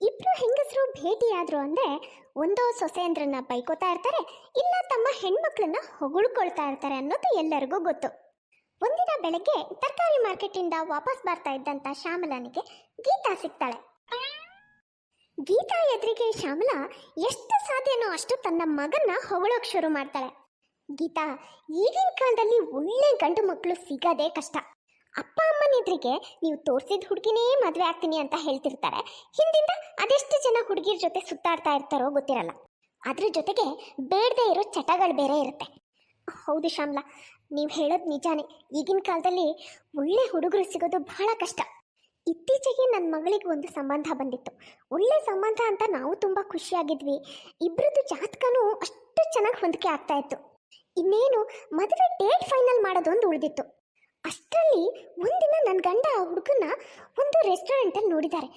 ಇಬ್ರು ಹೆಂಗಸರು ಭೇಟಿಯಾದ್ರು ಅಂದ್ರೆ ಒಂದೋ ಸೊಸೆಯಂದ್ರನ್ನ ಬೈಕೋತಾ ಇರ್ತಾರೆ, ಇಲ್ಲ ತಮ್ಮ ಹೆಣ್ಮಕ್ಳನ್ನ ಹೊಗಳ್ಕೊಳ್ತಾ ಇರ್ತಾರೆ ಅನ್ನೋದು ಎಲ್ಲರಿಗೂ ಗೊತ್ತು. ಒಂದಿನ ಬೆಳಗ್ಗೆ ತರಕಾರಿ ಮಾರ್ಕೆಟಿಂದ ವಾಪಸ್ ಬರ್ತಾ ಇದ್ದಂತ ಶ್ಯಾಮಲಾನಿಗೆ ಗೀತಾ ಸಿಗ್ತಾಳೆ. ಗೀತಾ ಎದುರಿಗೆ ಶ್ಯಾಮಲಾ ಎಷ್ಟು ಸಾಧ್ಯನೋ ಅಷ್ಟು ತನ್ನ ಮಗನ್ನ ಹೊಗಳೋಕ್ ಶುರು ಮಾಡ್ತಾಳೆ. ಗೀತಾ ಈಗಿನ ಕಾಲದಲ್ಲಿ ಒಳ್ಳೆ ಗಂಡು ಮಕ್ಕಳು ಸಿಗೋದೇ ಕಷ್ಟ. ಅಪ್ಪ ಅಮ್ಮನ ಎದುರಿಗೆ ನೀವು ತೋರಿಸಿದ ಹುಡುಗಿನೇ ಮದುವೆ ಆಗ್ತೀನಿ ಅಂತ ಹೇಳ್ತಿರ್ತಾರೆ. ಹಿಂದಿಂದ ಅದೆಷ್ಟು ಜನ ಹುಡುಗಿರ ಜೊತೆ ಸುತ್ತಾಡ್ತಾ ಇರ್ತಾರೋ ಗೊತ್ತಿರಲ್ಲ. ಅದ್ರ ಜೊತೆಗೆ ಬೇಡದೇ ಇರೋ ಚಟಗಳು ಬೇರೆ ಇರುತ್ತೆ. ಹೌದು ಶ್ಯಾಮ್ಲಾ, ನೀವು ಹೇಳೋದು ನಿಜಾನೇ. ಈಗಿನ ಕಾಲದಲ್ಲಿ ಒಳ್ಳೆ ಹುಡುಗರು ಸಿಗೋದು ಬಹಳ ಕಷ್ಟ. ಇತ್ತೀಚೆಗೆ ನನ್ನ ಮಗಳಿಗೆ ಒಂದು ಸಂಬಂಧ ಬಂದಿತ್ತು. ಒಳ್ಳೆ ಸಂಬಂಧ ಅಂತ ನಾವು ತುಂಬ ಖುಷಿಯಾಗಿದ್ವಿ. ಇಬ್ಬರದ್ದು ಜಾತಕನೂ ಅಷ್ಟು ಚೆನ್ನಾಗಿ ಹೊಂದಿಕೆ ಆಗ್ತಾ ಇತ್ತು. ಇನ್ನೇನು ಮದುವೆ ಡೇಟ್ ಫೈನಲ್ ಮಾಡೋದೊಂದು ಉಳಿದಿತ್ತು. ಅಷ್ಟರಲ್ಲಿ ಒಂದಿನ ನನ್ನ ಗಂಡ ಆ ಹುಡುಗನ ಒಂದು ರೆಸ್ಟೋರೆಂಟಲ್ಲಿ ನೋಡಿದ್ದಾರೆ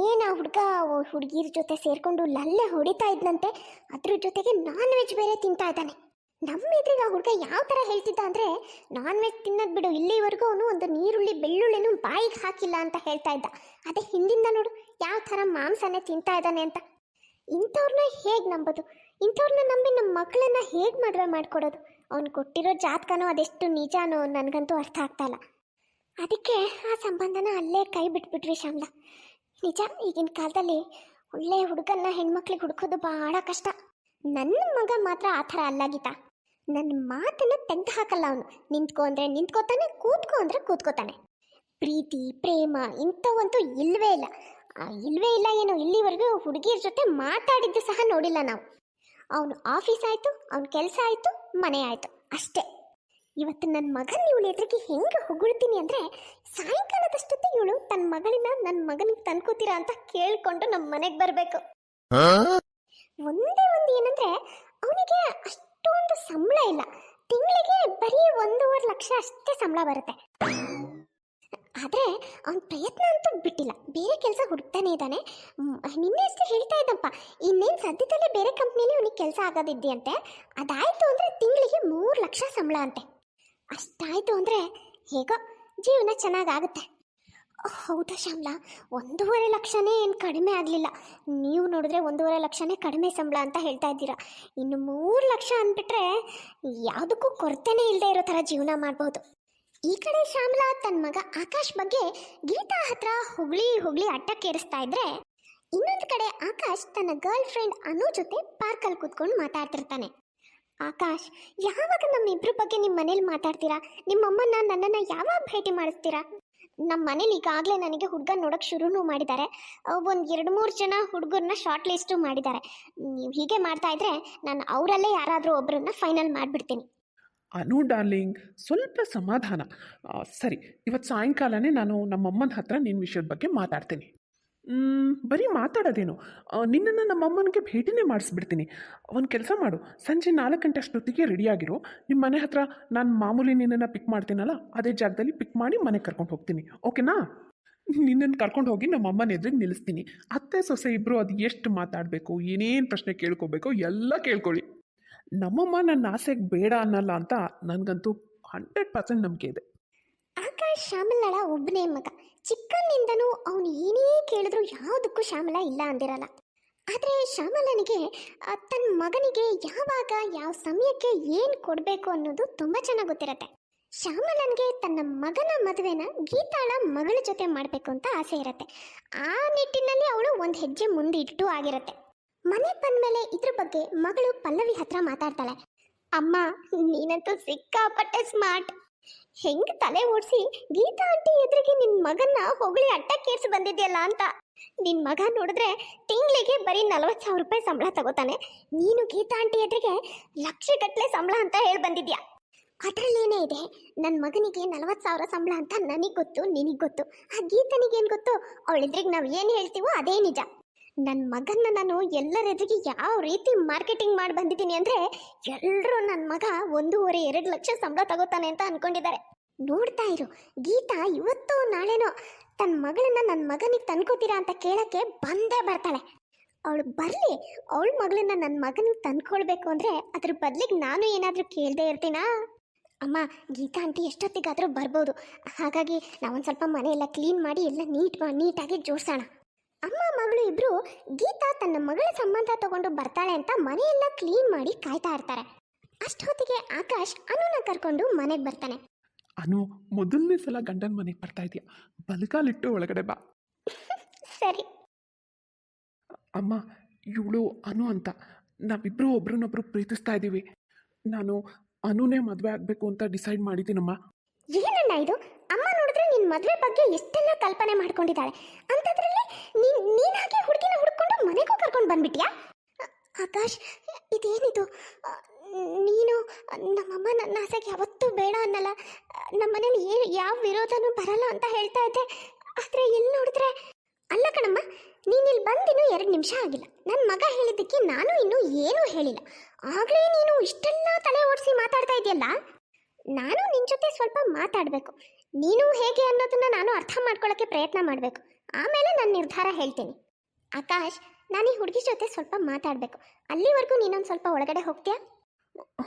ಏನು ಆ ಹುಡುಗ ಹುಡುಗಿರ ಜೊತೆ ಸೇರಿಕೊಂಡು ಲಲ್ಲೆ ಹೊಡಿತಾ ಇದ್ದಂತೆ ಅದ್ರ ಜೊತೆಗೆ ನಾನ್ ವೆಜ್ ಬೇರೆ ತಿಂತಾ ಇದ್ದಾನೆ. ನಮ್ಮ ಎದುರಿಗೆ ಆ ಹುಡುಗ ಯಾವ ಥರ ಹೇಳ್ತಿದ್ದ ಅಂದರೆ ನಾನ್ ವೆಜ್ ತಿನ್ನೋದು ಬಿಡು, ಇಲ್ಲಿವರೆಗೂ ಅವನು ಒಂದು ನೀರುಳ್ಳಿ ಬೆಳ್ಳುಳ್ಳಿನೂ ಬಾಯಿಗೆ ಹಾಕಿಲ್ಲ ಅಂತ ಹೇಳ್ತಾ ಇದ್ದ. ಅದೇ ಹಿಂದಿಂದ ನೋಡು, ಯಾವ ಥರ ಮಾಂಸನೇ ತಿಂತಾ ಇದ್ದಾನೆ ಅಂತ. ಇಂಥವ್ರನ್ನ ಹೇಗೆ ನಂಬೋದು? ಇಂಥವ್ರನ್ನ ನಂಬಿ ನಮ್ಮ ಮಕ್ಕಳನ್ನ ಹೇಗೆ ಮದುವೆ ಮಾಡಿಕೊಡೋದು? ಅವ್ನು ಕೊಟ್ಟಿರೋ ಜಾತಕನೋ ಅದೆಷ್ಟು ನಿಜಾನೋ ನನಗಂತೂ ಅರ್ಥ ಆಗ್ತಾ ಇಲ್ಲ. ಅದಕ್ಕೆ ಆ ಸಂಬಂಧನ ಅಲ್ಲೇ ಕೈ ಬಿಟ್ಬಿಟ್ವಿ ಶಾಮ್ಲ ನಿಜ, ಈಗಿನ ಕಾಲದಲ್ಲಿ ಒಳ್ಳೆ ಹುಡುಗನ್ನ ಹೆಣ್ಮಕ್ಳಿಗೆ ಹುಡುಕೋದು ಬಹಳ ಕಷ್ಟ. ನನ್ನ ಮಗ ಮಾತ್ರ ಆ ಥರ ಅಲ್ಲ ಗೀತಾ. ನನ್ನ ಮಾತನ್ನು ತೆಗೆದು ಹಾಕಲ್ಲ ಅವನು. ನಿಂತ್ಕೊ ಅಂದರೆ ನಿಂತ್ಕೋತಾನೆ, ಕೂತ್ಕೊ ಅಂದರೆ ಕೂತ್ಕೋತಾನೆ. ಪ್ರೀತಿ, ಪ್ರೇಮ ಇಂಥವಂತೂ ಇಲ್ಲವೇ ಇಲ್ಲ. ಇಲ್ಲವೇ ಇಲ್ಲ ಏನು ಇಲ್ಲಿವರೆಗೂ ಹುಡುಗಿಯರ ಜೊತೆ ಮಾತಾಡಿದ್ದು ಸಹ ನೋಡಿಲ್ಲ ನಾವು. ಅವನು ಆಫೀಸ್ ಆಯಿತು ಅವನ ಕೆಲಸ ಆಯಿತು ಮನೆ ಆಯಿತು ಅಷ್ಟೇ. ಇವತ್ತು ನನ್ನ ಮಗನ ಇವಳು ಎದುರಿಗೆ ಹೆಂಗೆ ಹೊಗಳ್ತೀನಿ ಅಂದರೆ ಸಾಯಂಕಾಲದಷ್ಟೊತ್ತಿಗೆ ಇವಳು ತನ್ನ ಮಗಳಿನ ನನ್ನ ಮಗನಿಗೆ ತಂದ್ಕೋತೀರಾ ಅಂತ ಕೇಳಿಕೊಂಡು ನಮ್ಮ ಮನೆಗೆ ಬರಬೇಕು. ಒಂದೇ ಒಂದು ಏನಂದ್ರೆ ಅವನಿಗೆ ಅಷ್ಟೊಂದು ಸಂಬಳ ಇಲ್ಲ. ತಿಂಗಳಿಗೆ ಬರೀ ಒಂದೂವರೆ ಲಕ್ಷ ಅಷ್ಟೇ ಸಂಬಳ ಬರುತ್ತೆ. ಆದ್ರೆ ಅವನ ಪ್ರಯತ್ನ ಅಂತೂ ಬಿಟ್ಟಿಲ್ಲ. ಬೇರೆ ಕೆಲಸ ಹುಡುಕ್ತಾನೆ ಇದ್ದಾನೆ. ನಿನ್ನೆ ಅಷ್ಟೇ ಹೇಳ್ತಾ ಇದ್ದಪ್ಪ, ಇನ್ನೇನು ಸದ್ಯದಲ್ಲೇ ಬೇರೆ ಕಂಪ್ನಿಲಿ ಅವನಿಗೆ ಕೆಲಸ ಆಗೋದಿದ್ಯಂತೆ? ಅದಾಯಿತು ಅಂದರೆ ತಿಂಗಳಿಗೆ ಮೂರು ಲಕ್ಷ ಸಂಬಳ ಅಂತೆ. ಅಷ್ಟಾಯಿತು ಅಂದರೆ ಹೇಗೋ ಜೀವನ ಚೆನ್ನಾಗಾಗುತ್ತೆ. ಹೌದಾ ಶ್ಯಾಮ್ಲಾ? ಒಂದೂವರೆ ಲಕ್ಷನೇ ಏನು ಕಡಿಮೆ ಆಗಲಿಲ್ಲ. ನೀವು ನೋಡಿದ್ರೆ ಒಂದೂವರೆ ಲಕ್ಷನೇ ಕಡಿಮೆ ಸಂಬಳ ಅಂತ ಹೇಳ್ತಾ ಇದ್ದೀರಾ. ಇನ್ನು ಮೂರು ಲಕ್ಷ ಅಂದ್ಬಿಟ್ರೆ ಯಾವುದಕ್ಕೂ ಕೊರತೆನೇ ಇಲ್ಲದೆ ಇರೋ ಥರ ಜೀವನ ಮಾಡ್ಬೋದು. ಈ ಕಡೆ ಶ್ಯಾಮಲಾ ತನ್ನ ಮಗ ಆಕಾಶ್ ಬಗ್ಗೆ ಗೀತಾ ಹತ್ರ ಹುಗ್ಳಿ ಹುಗ್ಳಿ ಅಟ್ಟಕ್ಕೇರಿಸ್ತಾ ಇದ್ರೆ, ಇನ್ನೊಂದು ಕಡೆ ಆಕಾಶ್ ತನ್ನ ಗರ್ಲ್ ಫ್ರೆಂಡ್ ಅನು ಜೊತೆ ಪಾರ್ಕಲ್ಲಿ ಕೂತ್ಕೊಂಡು ಮಾತಾಡ್ತಿರ್ತಾನೆ. ಆಕಾಶ್, ಯಾವಾಗ ನಮ್ಮ ನಮ್ಮಿಬ್ರ ಬಗ್ಗೆ ನಿಮ್ಮ ಮನೇಲಿ ಮಾತಾಡ್ತೀರಾ? ನಿಮ್ಮಮ್ಮನ ನನ್ನನ್ನು ಯಾವಾಗ ಭೇಟಿ ಮಾಡಿಸ್ತೀರಾ? ನಮ್ಮ ಮನೇಲಿ ಈಗಾಗಲೇ ನನಗೆ ಹುಡುಗ ನೋಡೋಕೆ ಶುರುನೂ ಮಾಡಿದ್ದಾರೆ. ಒಂದು ಎರಡು ಮೂರು ಜನ ಹುಡುಗರನ್ನ ಶಾರ್ಟ್ ಲಿಸ್ಟು ಮಾಡಿದ್ದಾರೆ. ನೀವು ಹೀಗೆ ಮಾಡ್ತಾ ಇದ್ರೆ ನಾನು ಅವರಲ್ಲೇ ಯಾರಾದರೂ ಒಬ್ಬರನ್ನ ಫೈನಲ್ ಮಾಡಿಬಿಡ್ತೀನಿ. ಅನು ಡಾರ್ಲಿಂಗ್, ಸ್ವಲ್ಪ ಸಮಾಧಾನ. ಸರಿ, ಇವತ್ತು ಸಾಯಂಕಾಲನೇ ನಾನು ನಮ್ಮಮ್ಮನ ಹತ್ರ ನಿನ್ನ ವಿಷಯದ ಬಗ್ಗೆ ಮಾತಾಡ್ತೀನಿ. ಬರೀ ಮಾತಾಡೋದೇನು? ನಿನ್ನನ್ನು ನಮ್ಮಮ್ಮನಿಗೆ ಭೇಟಿನೇ ಮಾಡಿಸ್ಬಿಡ್ತೀನಿ. ಒಂದು ಕೆಲಸ ಮಾಡು. ಸಂಜೆ ನಾಲ್ಕು ಗಂಟೆ ಅಷ್ಟೊತ್ತಿಗೆ ರೆಡಿಯಾಗಿರು ನಿಮ್ಮ ಮನೆ ಹತ್ರ ನಾನು ಮಾಮೂಲಿ ನಿನ್ನನ್ನು ಪಿಕ್ ಮಾಡ್ತೀನಲ್ಲ, ಅದೇ ಜಾಗದಲ್ಲಿ ಪಿಕ್ ಮಾಡಿ ಮನೆಗೆ ಕರ್ಕೊಂಡು ಹೋಗ್ತೀನಿ. ಓಕೆನಾ? ನಿನ್ನನ್ನು ಕರ್ಕೊಂಡು ಹೋಗಿ ನಮ್ಮಮ್ಮನ ಎದುರಿಗೆ ನಿಲ್ಲಿಸ್ತೀನಿ. ಅತ್ತೆ ಸೊಸೆ ಇಬ್ಬರು ಅದು ಎಷ್ಟು ಮಾತಾಡಬೇಕು, ಏನೇನು ಪ್ರಶ್ನೆ ಕೇಳ್ಕೋಬೇಕು ಎಲ್ಲ ಕೇಳ್ಕೊಳ್ಳಿ. ನಮ್ಮಮ್ಮ ನನ್ನ ಆಸೆಗೆ ಬೇಡ ಅನ್ನಲ್ಲ ಅಂತ ನನಗಂತೂ ಹಂಡ್ರೆಡ್ ಪರ್ಸೆಂಟ್ ನಂಬಿಕೆ ಇದೆ. ಆಕಾಶ್ ಶ್ಯಾಮಲಳ ಒಬ್ಬನೇ ಮಗ. ಚಿಕ್ಕನಿಂದನೂ ಅವನು ಏನೇ ಕೇಳಿದ್ರು ಯಾವುದಕ್ಕೂ ಶ್ಯಾಮಲ ಇಲ್ಲ ಅಂದಿರಲ್ಲ. ಆದರೆ ಶ್ಯಾಮಲನಿಗೆ ತನ್ನ ಮಗನಿಗೆ ಯಾವಾಗ, ಯಾವ ಸಮಯಕ್ಕೆ ಏನು ಕೊಡಬೇಕು ಅನ್ನೋದು ತುಂಬ ಚೆನ್ನಾಗಿ ಗೊತ್ತಿರತ್ತೆ. ಶ್ಯಾಮಲನ್ಗೆ ತನ್ನ ಮಗನ ಮದುವೆನ ಗೀತಾಳ ಮಗಳ ಜೊತೆ ಮಾಡಬೇಕು ಅಂತ ಆಸೆ ಇರತ್ತೆ. ಆ ನಿಟ್ಟಿನಲ್ಲಿ ಅವಳು ಒಂದು ಹೆಜ್ಜೆ ಮುಂದೆ ಇಟ್ಟು ಆಗಿರತ್ತೆ. ಮನೆ ಬಂದ್ಮೇಲೆ ಇದ್ರ ಬಗ್ಗೆ ಮಗಳು ಪಲ್ಲವಿ ಹತ್ರ ಮಾತಾಡ್ತಾಳೆ. ಅಮ್ಮ, ನೀನಂತೂ ಸಿಕ್ಕಾಪಟ್ಟೆ ಸ್ಮಾರ್ಟ್. ಹೆಂಗ್ ತಲೆ ಓಡಿಸಿ ಗೀತಾ ಆಂಟಿ ಎದುರಿಗೆ ನಿನ್ ಮಗನ್ನ ಹೊಗಳಿ ಅಟ್ಟ ಕೇರ್ಸ್ ಬಂದಿದ್ಯಲ್ಲ ಅಂತ. ನಿನ್ ಮಗ ನೋಡಿದ್ರೆ ತಿಂಗಳಿಗೆ ಬರೀ ನಲವತ್ತು ಸಾವಿರ ರೂಪಾಯಿ ಸಂಬಳ ತಗೋತಾನೆ. ನೀನು ಗೀತಾ ಆಂಟಿ ಎದುರಿಗೆ ಲಕ್ಷ ಗಟ್ಟಲೆ ಸಂಬಳ ಅಂತ ಹೇಳಿ ಬಂದಿದ್ಯಾ? ಅದರಲ್ಲೇನೇ ಇದೆ. ನನ್ನ ಮಗನಿಗೆ ನಲವತ್ತು ಸಾವಿರ ಸಂಬಳ ಅಂತ ನನಗೆ ಗೊತ್ತು, ನಿನಗೆ ಗೊತ್ತು. ಆ ಗೀತನಿಗೇನು ಗೊತ್ತು? ಅವಳಿದ್ರಿಗೆ ನಾವು ಏನು ಹೇಳ್ತೀವೋ ಅದೇ ನಿಜ. ನನ್ನ ಮಗನ್ನ ನಾನು ಎಲ್ಲರ ಎದುರಿಗೆ ಯಾವ ರೀತಿ ಮಾರ್ಕೆಟಿಂಗ್ ಮಾಡಿ ಬಂದಿದ್ದೀನಿ ಅಂದರೆ ಎಲ್ಲರೂ ನನ್ನ ಮಗ ಒಂದೂವರೆ ಎರಡು ಲಕ್ಷ ಸಂಬಳ ತಗೋತಾನೆ ಅಂತ ಅನ್ಕೊಂಡಿದ್ದಾರೆ. ನೋಡ್ತಾ ಇರು, ಗೀತಾ ಇವತ್ತೋ ನಾಳೆನೋ ತನ್ನ ಮಗಳನ್ನ ನನ್ನ ಮಗನಿಗೆ ತಂದ್ಕೋತೀರಾ ಅಂತ ಕೇಳಕ್ಕೆ ಬಂದೇ ಬರ್ತಾಳೆ. ಅವಳು ಬರಲಿ, ಅವಳ ಮಗಳನ್ನ ನನ್ನ ಮಗನಿಗೆ ತಂದ್ಕೊಳ್ಬೇಕು ಅಂದರೆ ಅದ್ರ ಬದಲಿಗೆ ನಾನು ಏನಾದರೂ ಕೇಳದೆ ಇರ್ತೀನಾ? ಅಮ್ಮ, ಗೀತಾ ಆಂಟಿ ಎಷ್ಟೊತ್ತಿಗಾದರೂ ಬರ್ಬೋದು. ಹಾಗಾಗಿ ನಾವೊಂದು ಸ್ವಲ್ಪ ಮನೆಯೆಲ್ಲ ಕ್ಲೀನ್ ಮಾಡಿ ಎಲ್ಲ ನೀಟ್ ನೀಟಾಗಿ ಜೋಡಿಸೋಣ. ಅಮ್ಮ ಮಗಳು ಇಬ್ರು ಗೀತಾ ತನ್ನ ಮಗಳ ಸಂಬಂಧ ತಗೊಂಡು ಬರ್ತಾಳೆ ಅಂತ ಮನೆಯೆಲ್ಲ ಕ್ಲೀನ್ ಮಾಡಿ ಕಾಯ್ತಾ ಇರ್ತಾರೆ. ಅಷ್ಟೊತ್ತಿಗೆ ಆಕಾಶ್ ಅನುನ ಕರ್ಕೊಂಡು ಮನೆಗೆ ಬರ್ತಾನೆ. ಅನು ಮೊದಲನೇ ಸಲ ಗಂಡನ ಮನೆಗೆ ಬರ್ತಾ ಇದೆಯಾ? ಬಲಗಾಲಿಟ್ಟು ಒಳಗಡೆ ಬಾ. ಸರಿ. ಅಮ್ಮ ಇವಳು ಅನು ಅಂತ. ನಾವಿಬ್ಬರು ಒಬ್ರನ್ನೊಬ್ರು ಪ್ರೀತಿಸ್ತಾ ಇದ್ದೀವಿ ನಾನು ಅನುನೇ ಮದುವೆ ಆಗಬೇಕು ಅಂತ ಡಿಸೈಡ್ ಮಾಡಿದ್ದೀನಮ್ಮ. ಏನಣ್ಣ ಇದು? ಅಮ್ಮ ನೋಡಿದ್ರೆ ನಿನ್ ಮದ್ವೆ ಬಗ್ಗೆ ಎಷ್ಟೆಲ್ಲ ಕಲ್ಪನೆ ಮಾಡ್ಕೊಂಡಿದ್ದಾಳೆ. ಅಂಥದ್ರಲ್ಲಿ ನೀನ್ ನೀನ್ ಹಾಗೆ ಹುಡುಗಿನ ಹುಡ್ಕೊಂಡು ಮನೆಗೂ ಕರ್ಕೊಂಡು ಬಂದ್ಬಿಟ್ಯಾ? ಆಕಾಶ್, ಇದೇನಿದು? ನೀನು, ನಮ್ಮಮ್ಮ ನನ್ನ ಆಸೆಗೆ ಯಾವತ್ತೂ ಬೇಡ ಅನ್ನಲ್ಲ. ನಮ್ಮ ಮನೇಲಿ ಏನು ಯಾವ ವಿರೋಧನೂ ಬರಲ್ಲ ಅಂತ ಹೇಳ್ತಾ ಇದ್ದೆ. ಆದರೆ ಎಲ್ಲಿ ನೋಡಿದ್ರೆ? ಅಲ್ಲ ಕಣಮ್ಮ, ನೀನು ಇಲ್ಲಿ ಬಂದಿನ್ನು ಎರಡು ನಿಮಿಷ ಆಗಿಲ್ಲ. ನನ್ನ ಮಗ ಹೇಳಿದ್ದಕ್ಕೆ ನಾನು ಇನ್ನೂ ಏನೂ ಹೇಳಿಲ್ಲ. ಆಗಲೇ ನೀನು ಇಷ್ಟೆಲ್ಲ ತಲೆ ಓಡಿಸಿ ಮಾತಾಡ್ತಾ ಇದೆಯಲ್ಲ? ನಾನು ನಿನ್ನ ಜೊತೆ ಸ್ವಲ್ಪ ಮಾತಾಡಬೇಕು. ನೀನು ಹೇಗೆ ಅನ್ನೋದನ್ನ ನಾನು ಅರ್ಥ ಮಾಡ್ಕೊಳ್ಳೋಕ್ಕೆ ಪ್ರಯತ್ನ ಮಾಡಬೇಕು. ಆಮೇಲೆ ನನ್ನ ನಿರ್ಧಾರ ಹೇಳ್ತೀನಿ. ಆಕಾಶ್ ನಾನು ಈ ಹುಡುಗಿ ಜೊತೆ ಸ್ವಲ್ಪ ಮಾತಾಡಬೇಕು. ಅಲ್ಲಿವರೆಗೂ ನೀನೊಂದು ಸ್ವಲ್ಪ ಒಳಗಡೆ ಹೋಗ್ತೀಯಾ?